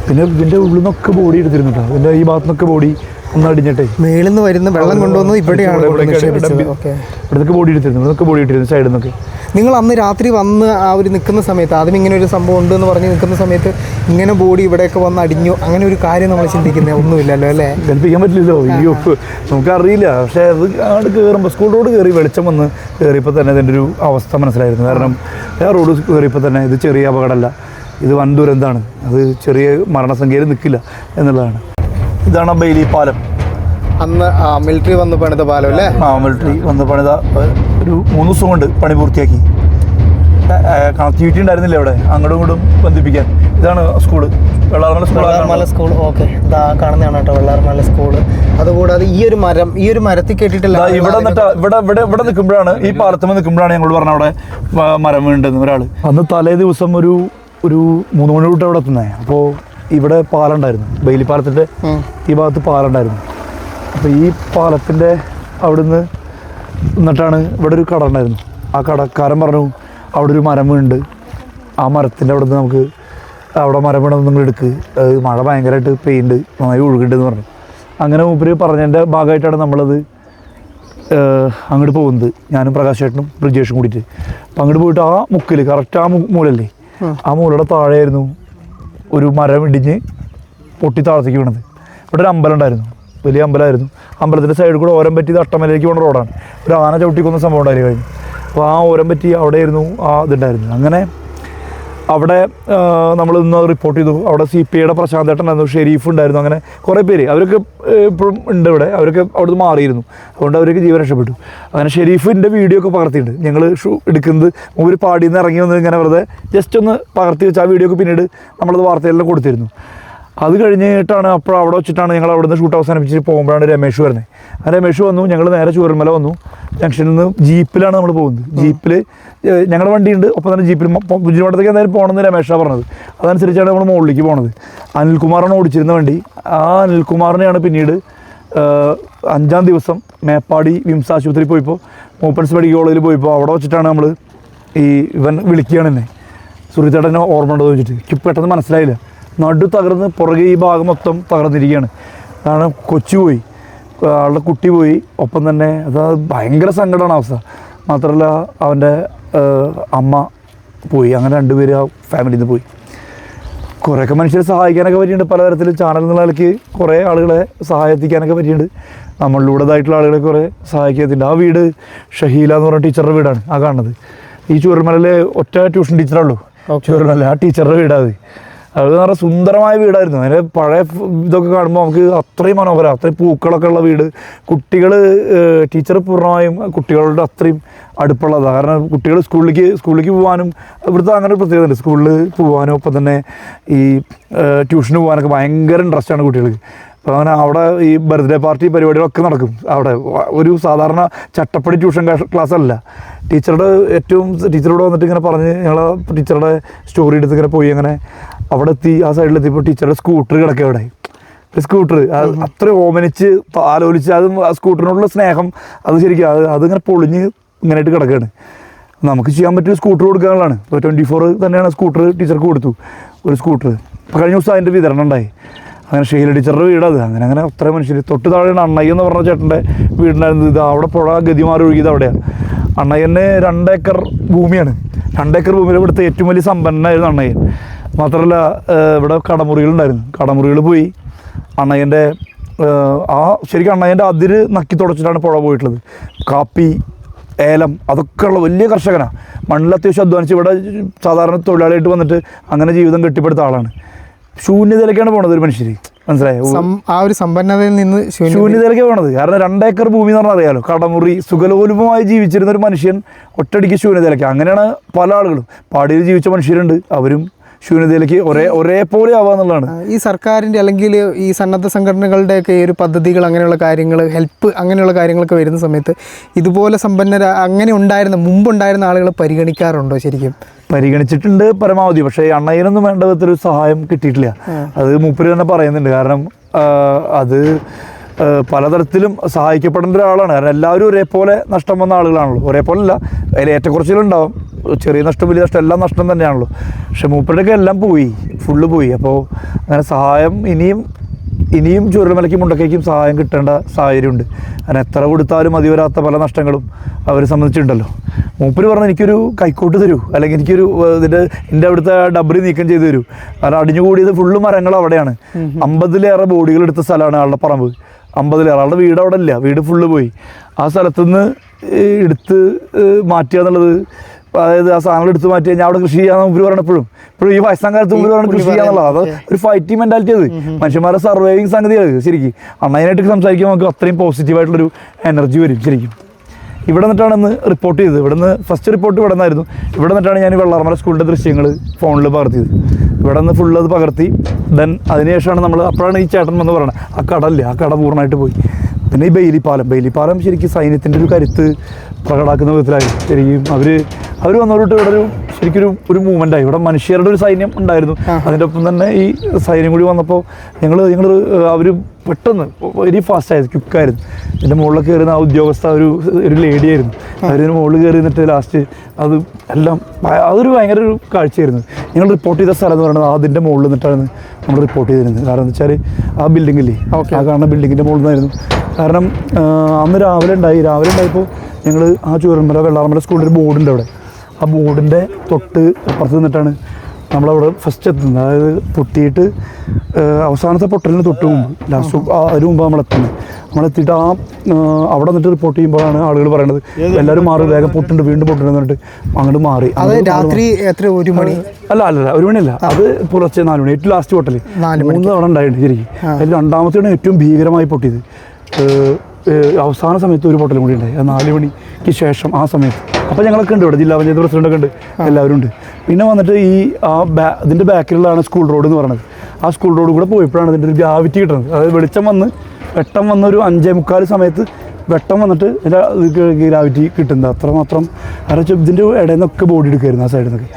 പിന്നെ ഇതിന്റെ ഉള്ളിൽ നിന്നൊക്കെ ബോഡി എടുത്തിരുന്നു കേട്ടോ ഇതിന്റെ ഈ ഭാഗത്തു നിന്നൊക്കെ ബോഡി മേളിൽ നിന്ന് വരുന്ന വെള്ളം കൊണ്ടുവന്ന് ഇവിടെയാണ് ഇവിടെ കൊണ്ട് ഇവിടെയൊക്കെ നിക്ഷേപിച്ചത്. ഡബ്ബി- ഓക്കെ. ഇവിടുത്തെ ബോഡി എടുത്തിരുന്നു ബോഡി ഇട്ടിരുന്നു സൈഡിൽ നിന്നൊക്കെ നിങ്ങൾ അന്ന് രാത്രി വന്ന് ആ ഒരു നിൽക്കുന്ന സമയത്ത് ആദ്യം ഇങ്ങനെ ഒരു സംഭവം ഉണ്ട് എന്ന് പറഞ്ഞ് നിൽക്കുന്ന സമയത്ത് ഇങ്ങനെ ബോഡി ഇവിടെയൊക്കെ വന്ന് അടിഞ്ഞു. അങ്ങനെ ഒരു കാര്യം നമ്മൾ ചിന്തിക്കുന്നേ ഒന്നുമില്ലല്ലോ അല്ലേ? കൽപ്പിക്കാൻ പറ്റില്ലല്ലോ. അയ്യോ നമുക്കറിയില്ല. പക്ഷേ അത് ആട് കയറുമ്പോൾ സ്കൂൾ റോഡ് കയറി വെളിച്ചം വന്ന് കയറിയപ്പോൾ തന്നെ അതിന്റെ ഒരു അവസ്ഥ മനസ്സിലായിരുന്നു. കാരണം ആ റോഡ് കയറിയപ്പോൾ തന്നെ ഇത് ചെറിയ അപകടമല്ല. ഇത് വൻ ദുരന്താണ് അത് ചെറിയ മരണസംഖ്യയിൽ നിൽക്കില്ല എന്നുള്ളതാണ്. ഇതാണ് ബെയിലി പാലം. അന്ന് മിലിറ്ററി വന്ന് പണിത പാലം അല്ലേ? ആ മിലിറ്ററി വന്ന് പണിത ഒരു മൂന്ന് ദിവസം കൊണ്ട് പണി പൂർത്തിയാക്കി. കണക്ടിവിറ്റി ഉണ്ടായിരുന്നില്ല ഇവിടെ. അങ്ങോട്ടും ഇങ്ങോട്ടും ബന്ധിപ്പിക്കാൻ. ഇതാണ് school Vellarmala school school okay ഇതാ കാണുന്നതാണ് കേട്ടോ വെള്ളാർമല സ്കൂൾ അതുകൂടാതെ ഈ ഒരു മരം ഈ ഒരു മരത്തിൽ കേട്ടിട്ടില്ല ഇവിടെ നിന്നിട്ട് ഇവിടെ ഇവിടെ ഇവിടെ നിൽക്കുമ്പോഴാണ് ഈ പാലത്തുമ്പോൾ നിൽക്കുമ്പോഴാണ് ഞങ്ങൾ പറഞ്ഞ അവിടെ മരം വീണ്ടെന്ന് ഒരാൾ അന്ന് തലേ ദിവസം ഒരു ഒരു മൂന്ന് മണി തൊട്ട് അവിടെ എത്തുന്നത് അപ്പോൾ ഇവിടെ പാലുണ്ടായിരുന്നു. ബെയിലി പാലത്തിന്റെ ഈ ഭാഗത്ത് പാലുണ്ടായിരുന്നു. അപ്പോൾ ഈ പാലത്തിന്റെ അവിടുന്ന് എന്നിട്ടാണ് ഇവിടെ ഒരു കട ഉണ്ടായിരുന്നു. ആ കടക്കാരൻ പറഞ്ഞു അവിടെ ഒരു മരം വീണ്ട് ആ മരത്തിന്റെ അവിടെ നിന്ന് നമുക്ക് അവിടെ മരം വീണത് നിങ്ങൾ എടുക്ക്. അത് മഴ ഭയങ്കരമായിട്ട് പെയ്യുണ്ട് നന്നായി ഒഴുകുന്നുണ്ടെന്ന് പറഞ്ഞു. അങ്ങനെ മൂപ്പര് പറഞ്ഞതിന്റെ ഭാഗമായിട്ടാണ് നമ്മളത് അങ്ങോട്ട് പോകുന്നത്. ഞാനും പ്രകാശേട്ടനും ബ്രിജേഷും കൂടിയിട്ട്. അപ്പം അങ്ങോട്ട് പോയിട്ട് ആ മുക്കിൽ കറക്റ്റ് ആ മൂലല്ലേ? ആ മൂലയുടെ താഴെയായിരുന്നു ഒരു മരം ഇടിഞ്ഞ് പൊട്ടി താഴത്തേക്ക് വീണത്. ഇവിടെ ഒരു അമ്പലം ഉണ്ടായിരുന്നു. വലിയ അമ്പലമായിരുന്നു. അമ്പലത്തിന്റെ സൈഡിൽ കൂടെ ഓരം പറ്റി തട്ടമലയിലേക്ക് പോകുന്ന റോഡാണ് ഒരു ആന ചവിട്ടിക്കൊന്ന സംഭവം ഉണ്ടായിരുന്നു. കഴിഞ്ഞു അപ്പോൾ ആ ഓരം പറ്റി അവിടെയായിരുന്നു ആ ഇതുണ്ടായിരുന്നു അങ്ങനെ അവിടെ നമ്മൾ ഇന്ന് റിപ്പോർട്ട് ചെയ്തു. അവിടെ സി പി ഐയുടെ പ്രശാന്ത് ഏട്ടനായിരുന്നു ഷെരീഫ് ഉണ്ടായിരുന്നു. അങ്ങനെ കുറേ പേര്. അവരൊക്കെ ഇപ്പോഴും ഉണ്ട് ഇവിടെ. അവരൊക്കെ അവിടുന്ന് മാറിയിരുന്നു. അതുകൊണ്ട് അവരൊക്കെ ജീവൻ രക്ഷപ്പെട്ടു. അങ്ങനെ ഷെരീഫിന്റെ വീഡിയോ ഒക്കെ പകർത്തിയിട്ടുണ്ട്. ഞങ്ങൾ ഷൂ എടുക്കുന്നത് ഒരു പാടിയിൽ നിന്ന് ഇറങ്ങി വന്ന് ഇങ്ങനെ വെറുതെ ജസ്റ്റ് ഒന്ന് പകർത്തി വെച്ച് ആ വീഡിയോ ഒക്കെ പിന്നീട് നമ്മളത് വാർത്തയിലെല്ലാം കൊടുത്തിരുന്നു. അത് കഴിഞ്ഞിട്ടാണ് അപ്പോൾ അവിടെ വെച്ചിട്ടാണ് ഞങ്ങൾ അവിടുന്ന് ഷൂട്ട് അവസാനിപ്പിച്ച് പോകുമ്പോഴാണ് രമേഷ് വരുന്നത്. ആ രമേഷ് വന്നു ഞങ്ങൾ നേരെ ചൂരമല വന്നു. ജംഗ്ഷനിൽ നിന്ന് ജീപ്പിലാണ് നമ്മൾ പോകുന്നത്. ജീപ്പിൽ ഞങ്ങളുടെ വണ്ടിയുണ്ട് ഒപ്പം തന്നെ ജീപ്പിൽ പുഞ്ചിരിമഠത്തേക്ക് എന്തായാലും പോകണമെന്ന് രമേഷാണ് പറഞ്ഞത്. അതനുസരിച്ചാണ് നമ്മൾ മുകളിലേക്ക് പോണത്. അനിൽകുമാറാണ് ഓടിച്ചിരുന്ന വണ്ടി. ആ അനിൽകുമാറിനെയാണ് പിന്നീട് അഞ്ചാം ദിവസം മേപ്പാടി വിംസ് ആശുപത്രിയിൽ പോയപ്പോൾ മൂപ്പൻസ് മെഡിക്കൽ കോളേജിൽ പോയപ്പോൾ അവിടെ വെച്ചിട്ടാണ് നമ്മൾ ഈ ഇവൻ വിളിക്കുകയാണ് എന്നെ. സുഹൃത്തേട്ടനെ ഓർമ്മ ഉണ്ടോ എന്ന് വെച്ചിട്ട് എനിക്ക് പെട്ടെന്ന് മനസ്സിലായില്ല. നടു തകർന്ന് പുറകെ ഈ ഭാഗം മൊത്തം തകർന്നിരിക്കുകയാണ്. അതാണ് കൊച്ചു പോയി. ആളുടെ കുട്ടി പോയി. ഒപ്പം തന്നെ അത് ഭയങ്കര സങ്കടമാണ് അവസ്ഥ. മാത്രമല്ല അവന്റെ അമ്മ പോയി. അങ്ങനെ രണ്ടുപേര് ആ ഫാമിലിയിൽ നിന്ന് പോയി. കുറേയൊക്കെ മനുഷ്യരെ സഹായിക്കാനൊക്കെ പറ്റിയിട്ടുണ്ട്. പലതരത്തിൽ ചാനൽ എന്നുള്ള നിലയ്ക്ക് കുറേ ആളുകളെ സഹായിക്കാനൊക്കെ പറ്റിയിട്ടുണ്ട്. നമ്മളിലൂടെതായിട്ടുള്ള ആളുകളെ കുറേ സഹായിക്കത്തില്ല ആ വീട് ഷഹീല എന്ന് പറഞ്ഞ ടീച്ചറുടെ വീടാണ്. ആ കാണുന്നത്. ഈ ചൂരൽമലയിലെ ഒറ്റ ട്യൂഷൻ ടീച്ചറുള്ളൂ ചൂരൽമല ആ ടീച്ചറുടെ വീടാത് അത് നല്ല സുന്ദരമായ വീടായിരുന്നു. അതിന്റെ പഴയ ഇതൊക്കെ കാണുമ്പോൾ നമുക്ക് അത്രയും മനോഹരം അത്രയും പൂക്കളൊക്കെ ഉള്ള വീട്. കുട്ടികൾ ടീച്ചർ പൂർണമായും കുട്ടികളുടെ അത്രയും അടുപ്പുള്ളതാണ് കാരണം കുട്ടികൾ സ്കൂളിലേക്ക് സ്കൂളിലേക്ക് പോകാനും ഇവിടുത്തെ അങ്ങനെ ഒരു പ്രത്യേകത ഉണ്ട്. സ്കൂളിൽ പോകാനും ഒപ്പം തന്നെ ഈ ട്യൂഷന് പോകാനൊക്കെ ഭയങ്കര ഇൻട്രസ്റ്റാണ് കുട്ടികൾക്ക്. അപ്പോൾ അങ്ങനെ അവിടെ ഈ ബർത്ത്ഡേ പാർട്ടി പരിപാടികളൊക്കെ നടക്കും അവിടെ. ഒരു സാധാരണ ചട്ടപ്പടി ട്യൂഷൻ ക്ലാസ് അല്ല ടീച്ചറുടെ ഏറ്റവും ടീച്ചറോട് വന്നിട്ട് ഇങ്ങനെ പറഞ്ഞ് ഞങ്ങൾ ടീച്ചറുടെ സ്റ്റോറി എടുത്ത് ഇങ്ങനെ പോയി അങ്ങനെ അവിടെ എത്തി ആ സൈഡിലെത്തിയപ്പോൾ ടീച്ചറുടെ സ്കൂട്ടർ കിടക്കുക അവിടെ. സ്കൂട്ടർ അത്ര ഓമനിച്ച് ആലോചിച്ച് അത് ആ സ്കൂട്ടറിനോടുള്ള സ്നേഹം അത് ശരിക്കും അത് അതിങ്ങനെ പൊളിഞ്ഞ് ഇങ്ങനെയായിട്ട് കിടക്കുകയാണ് നമുക്ക് ചെയ്യാൻ പറ്റിയ സ്കൂട്ടർ കൊടുക്കാനുള്ളതാണ്. ഇപ്പോൾ ട്വന്റി ഫോർ തന്നെയാണ് സ്കൂട്ടർ ടീച്ചർക്ക് കൊടുത്തു. ഒരു സ്കൂട്ടർ അപ്പോൾ കഴിഞ്ഞ ദിവസം അതിന്റെ വിതരണം ഉണ്ടായി. അങ്ങനെ ഷെയില ടീച്ചറുടെ വീടത് അങ്ങനെ അങ്ങനെ അത്ര മനുഷ്യർ തൊട്ട് താഴെയാണ് അണ്ണയ്യ എന്ന് പറഞ്ഞ ചേട്ടന്റെ വീടിനായിരുന്നു ഇത്. അവിടെ പുഴ ഗതിമാറി ഒഴുകിയത് അവിടെയാണ് അണ്ണയ്യന് രണ്ടേക്കർ ഭൂമിയാണ്. രണ്ടേക്കർ ഭൂമിയിൽ ഇവിടുത്തെ ഏറ്റവും വലിയ സമ്പന്നനായിരുന്നു അണ്ണയ്യൻ മാത്രമല്ല ഇവിടെ കടമുറികളുണ്ടായിരുന്നു. കടമുറികൾ പോയി. അണ്ണയന്റെ ആ ശരിക്കും അണ്ണയന്റെ അതിര് നക്കി തുടച്ചിട്ടാണ് പുഴ പോയിട്ടുള്ളത്. കാപ്പി ഏലം അതൊക്കെ ഉള്ള വലിയ കർഷകനാണ് മണ്ണിൽ അത്യാവശ്യം അധ്വാനിച്ച് ഇവിടെ സാധാരണ തൊഴിലാളിയായിട്ട് വന്നിട്ട് അങ്ങനെ ജീവിതം കെട്ടിപ്പടുത്ത ആളാണ്. ശൂന്യതയിലേക്കാണ് പോണത് ഒരു മനുഷ്യർ മനസ്സിലായോ? ആ ഒരു സമ്പന്നതയിൽ നിന്ന് ശൂന്യ ശൂന്യതയിലേക്ക് പോണത്. കാരണം രണ്ടേക്കർ ഭൂമി എന്ന് പറഞ്ഞാൽ അറിയാലോ. കടമുറി സുഖലോലുപമായി ജീവിച്ചിരുന്ന ഒരു മനുഷ്യൻ ഒറ്റടിക്ക് ശൂന്യതയിലേക്ക്. അങ്ങനെയാണ് പല ആളുകളും. പാടിയിൽ ജീവിച്ച മനുഷ്യരുണ്ട്. അവരും ശൂന്യതയിലേക്ക് ഒരേ ഒരേപോലെ ആവാന്നുള്ളതാണ് ഈ സർക്കാരിന്റെ അല്ലെങ്കിൽ ഈ സന്നദ്ധ സംഘടനകളുടെയൊക്കെ ഈ ഒരു പദ്ധതികൾ അങ്ങനെയുള്ള കാര്യങ്ങൾ ഹെൽപ്പ് അങ്ങനെയുള്ള കാര്യങ്ങളൊക്കെ വരുന്ന സമയത്ത് ഇതുപോലെ സമ്പന്നര അങ്ങനെ ഉണ്ടായിരുന്ന മുമ്പുണ്ടായിരുന്ന ആളുകൾ പരിഗണിക്കാറുണ്ടോ ശരിക്കും? പരിഗണിച്ചിട്ടുണ്ട് പരമാവധി പക്ഷേ അണ്ണയിലൊന്നും വേണ്ട വിധത്തിലൊരു സഹായം കിട്ടിയിട്ടില്ല. അത് മൂപ്പര് തന്നെ പറയുന്നുണ്ട്. കാരണം അത് പലതരത്തിലും സഹായിക്കപ്പെടേണ്ട ഒരാളാണ്. കാരണം എല്ലാവരും ഒരേപോലെ നഷ്ടം വന്ന ആളുകളാണല്ലോ. ഒരേപോലെ അല്ല അതിൽ ഏറ്റക്കുറച്ചിലുണ്ടാവും. ചെറിയ നഷ്ടം വലിയ നഷ്ടം എല്ലാം നഷ്ടം തന്നെയാണല്ലോ. പക്ഷെ മൂപ്പരുടെയൊക്കെ എല്ലാം പോയി ഫുള്ള് പോയി. അപ്പോൾ അങ്ങനെ സഹായം ഇനിയും ഇനിയും ചുരുളമലയ്ക്കും മുണ്ടക്കയ്ക്കും സഹായം കിട്ടേണ്ട സാഹചര്യമുണ്ട്. കാരണം എത്ര കൊടുത്താലും മതി വരാത്ത പല നഷ്ടങ്ങളും അവരെ സംബന്ധിച്ചിട്ടുണ്ടല്ലോ മൂപ്പര് പറഞ്ഞു എനിക്കൊരു കൈക്കോട്ട് തരൂ അല്ലെങ്കിൽ എനിക്കൊരു ഇതിന്റെ എന്റെ അവിടുത്തെ ഡബറി നീക്കം ചെയ്തു തരൂ. കാരണം അടിഞ്ഞുകൂടിയത് ഫുള്ള് മരങ്ങൾ അവിടെയാണ്. അമ്പതിലേറെ ബോഡികൾ എടുത്ത സ്ഥലമാണ് ആളുടെ പറമ്പ്. അമ്പതിലേറെ. ആളുടെ വീട് അവിടെ ഇല്ല വീട് ഫുള്ള് പോയി. ആ സ്ഥലത്തുനിന്ന് എടുത്ത് മാറ്റുക എന്നുള്ളത് അതായത് ആ സാധനങ്ങൾ എടുത്ത് മാറ്റി കഴിഞ്ഞാൽ അവിടെ കൃഷി ചെയ്യാൻ മുമ്പ് പറയണപ്പോഴും ഇപ്പോഴും. ഈ വയസ്സാം കാലത്ത് മുമ്പ് പറയണ കൃഷി ചെയ്യാന്നുള്ളത്. അത് ഒരു ഫൈറ്റിംഗ് മെന്റാലിറ്റി അത്. മനുഷ്യന്മാരെ സർവൈവിങ് സംഗതിയാണ് ശരിക്കും. അണ്ണതിനായിട്ട് സംസാരിക്കുമ്പോൾ നമുക്ക് അത്രയും പോസിറ്റീവായിട്ടുള്ളൊരു എനർജി വരും ശരിക്കും. ഇവിടെ നിന്നിട്ടാണ് ഇന്ന് റിപ്പോർട്ട് ചെയ്തത്. ഇവിടെ നിന്ന് ഫസ്റ്റ് റിപ്പോർട്ട് ഇവിടെ നിന്നായിരുന്നു. ഇവിടെ നിന്നിട്ടാണ് ഞാൻ വെള്ളാർമല സ്കൂളിന്റെ ദൃശ്യങ്ങൾ ഫോണിൽ പകർത്തിയത്. ഇവിടെ നിന്ന് ഫുള്ള് അത് പകർത്തി. ദെൻ അതിനുശേഷമാണ് നമ്മൾ അപ്പോഴാണ് ഈ ചേട്ടൻ വന്ന് പറയുന്നത് ആ കടല്ലേ ആ കട പൂർണമായിട്ട് പോയി. പിന്നെ ഈ ബെയിലിപ്പാലം. ബെയിലിപ്പാലം ശരിക്കും സൈന്യത്തിന്റെ ഒരു കരുത്ത് പ്രകടാക്കുന്ന വിധത്തിലായി. ശരിക്കും അവർ അവർ വന്നവരോട്ട് ഇവിടെ ഒരു ശരിക്കൊരു ഒരു മൂവ്മെന്റ് ആയി. ഇവിടെ മനുഷ്യരുടെ ഒരു സൈന്യം ഉണ്ടായിരുന്നു. അതിന്റെ ഒപ്പം തന്നെ ഈ സൈന്യം കൂടി വന്നപ്പോൾ ഞങ്ങൾ ഞങ്ങൾ അവർ പെട്ടെന്ന് വെരി ഫാസ്റ്റ് ആയത് ക്വിക്കായിരുന്നു എന്റെ മുകളിൽ കയറുന്ന ആ ഉദ്യോഗസ്ഥ ഒരു ഒരു ലേഡി ആയിരുന്നു. അവരിതിന് മുകളിൽ കയറി നിന്നിട്ട് ലാസ്റ്റ് അത് എല്ലാം അതൊരു ഭയങ്കര ഒരു കാഴ്ചയായിരുന്നു. ഞങ്ങൾ റിപ്പോർട്ട് ചെയ്ത സ്ഥലം എന്ന് പറയുന്നത് അതിന്റെ മുകളിൽ നിന്നിട്ടാണ് നമ്മൾ റിപ്പോർട്ട് ചെയ്തിരുന്നത്. കാരണം എന്താ വെച്ചാൽ ആ ബിൽഡിങ്ങില്ലേ. ആ കാണുന്ന ബിൽഡിങ്ങിന്റെ മുകളിൽ നിന്നായിരുന്നു. കാരണം അന്ന് രാവിലെ ഉണ്ടായി. രാവിലെ ഉണ്ടായപ്പോൾ ഞങ്ങൾ ആ ചൂരന്മല വെള്ളാറമ്പല സ്കൂളിൽ ഒരു ബോർഡുണ്ട് അവിടെ. ആ ബോർഡിന്റെ തൊട്ട് അപ്പുറത്ത് നിന്നിട്ടാണ് നമ്മളവിടെ ഫസ്റ്റ് എത്തുന്നത്. അതായത് പൊട്ടിയിട്ട് അവസാനത്തെ പൊട്ടലിന് തൊട്ട് മുമ്പ് ലാസ്റ്റ് അതിന് മുമ്പ് നമ്മൾ എത്തുന്നത്. നമ്മളെത്തിയിട്ട് ആ അവിടെ നിന്നിട്ട് റിപ്പോർട്ട് ചെയ്യുമ്പോഴാണ് ആളുകൾ പറയുന്നത് എല്ലാവരും മാറി വേഗം പൊട്ടുണ്ട് വീണ്ടും പൊട്ടുണ്ട് എന്നിട്ട് അങ്ങോട്ട് മാറി. അത് രാത്രി എത്ര ഒരു മണി? അല്ല അല്ല ഒരു മണിയല്ല. അത് പുലർച്ചെ നാല് മണി ഏറ്റവും ലാസ്റ്റ് പൊട്ടൽ മൂന്ന് തവണ ഉണ്ടായിട്ടുണ്ട് ശരിക്കും. അതിൽ രണ്ടാമത്തെയാണ് ഏറ്റവും ഭീകരമായി പൊട്ടിയത്. അവസാന സമയത്ത് ഒരു പൊട്ടലും കൂടി ഉണ്ടായി നാല് മണിക്ക് ശേഷം ആ സമയത്ത്. അപ്പോൾ ഞങ്ങളൊക്കെ ഉണ്ട് ഇവിടെ. ജില്ലാ പഞ്ചായത്ത് പ്രസിഡന്റൊക്കെ ഉണ്ട്. എല്ലാവരും ഉണ്ട്. പിന്നെ വന്നിട്ട് ഈ ആ ബാ ഇതിന്റെ ബാക്കിലുള്ളതാണ് സ്കൂൾ റോഡ് എന്ന് പറയുന്നത്. ആ സ്കൂൾ റോഡ് കൂടെ പോയപ്പോഴാണ് ഇതിന്റെ ഒരു ഗ്രാവിറ്റി കിട്ടുന്നത്. അതായത് വെളിച്ചം വന്ന് വെട്ടം വന്ന ഒരു അഞ്ചേ മുക്കാൽ സമയത്ത് വെട്ടം വന്നിട്ട് ഗ്രാവിറ്റി കിട്ടുന്നത്. അത്രമാത്രം കാരണം ഇതിന്റെ ഇടയിൽ നിന്നൊക്കെ ബോഡി എടുക്കുമായിരുന്നു ആ സൈഡിൽ നിന്നൊക്കെ.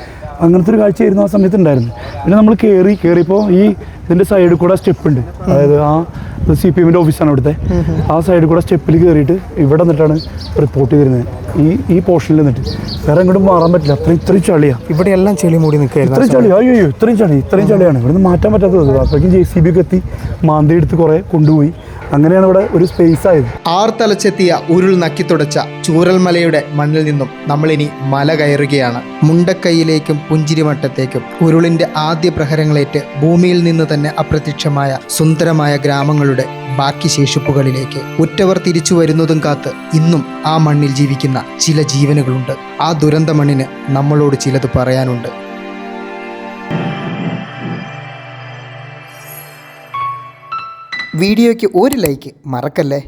അങ്ങനത്തെ ഒരു കാഴ്ചയായിരുന്നു ആ സമയത്ത് ഉണ്ടായിരുന്നു പിന്നെ നമ്മൾ കയറി കയറിയപ്പോൾ ഈ ഇതിന്റെ സൈഡിൽ കൂടെ സ്റ്റെപ്പ് ഉണ്ട്. അതായത് ആ സി പി എമ്മിന്റെ ഓഫീസാണ് അവിടുത്തെ. ആ സൈഡിൽ കൂടെ സ്റ്റെപ്പിൽ കയറിയിട്ട് ഇവിടെ നിന്നിട്ടാണ് റിപ്പോർട്ട് ചെയ്തിരുന്നത്. ഈ ഈ പോർഷനിൽ നിന്നിട്ട്. വേറെ എങ്ങോട്ടും മാറാൻ പറ്റില്ല. അത്രയും ഇത്രയും ചളിയാണ് ഇവിടെ എല്ലാം ചെളി മൂടി നിൽക്കുകയായിരുന്നു ഇത്രയും ചളി. അയ്യോ അയ്യോ ഇത്രയും ചളി ഇത്രയും ചളിയാണ്. ഇവിടുന്ന് മാറ്റാൻ പറ്റാത്തത് അപ്പോഴേക്കും ജെ സി ബി ഒക്കെ എത്തി. മാന്തി എടുത്ത് കുറേ കൊണ്ടുപോയി. അങ്ങനെയാണ് ഇവിടെ ഒരു സ്പേസ് ആയത്. ആർ തലച്ചെത്തിയ ഉരുൾ നക്കിത്തുടച്ച ചൂരൽമലയുടെ മണ്ണിൽ നിന്നും നമ്മളിനി മല കയറുകയാണ്. മുണ്ടക്കൈയിലേക്കും പുഞ്ചിരിമട്ടത്തേക്കും ഉരുളിന്റെ ആദ്യ പ്രഹരങ്ങളേറ്റ് ഭൂമിയിൽ നിന്ന് തന്നെ അപ്രത്യക്ഷമായ സുന്ദരമായ ഗ്രാമങ്ങളുടെ ബാക്കി ശേഷിപ്പുകളിലേക്ക് ഉറ്റവർ തിരിച്ചു വരുന്നതും കാത്ത് ഇന്നും ആ മണ്ണിൽ ജീവിക്കുന്ന ചില ജീവനുകളുണ്ട്. ആ ദുരന്ത മണ്ണിന് നമ്മളോട് ചിലത് പറയാനുണ്ട്. വീഡിയോയ്ക്ക് ഒരു ലൈക്ക് മറക്കല്ലേ?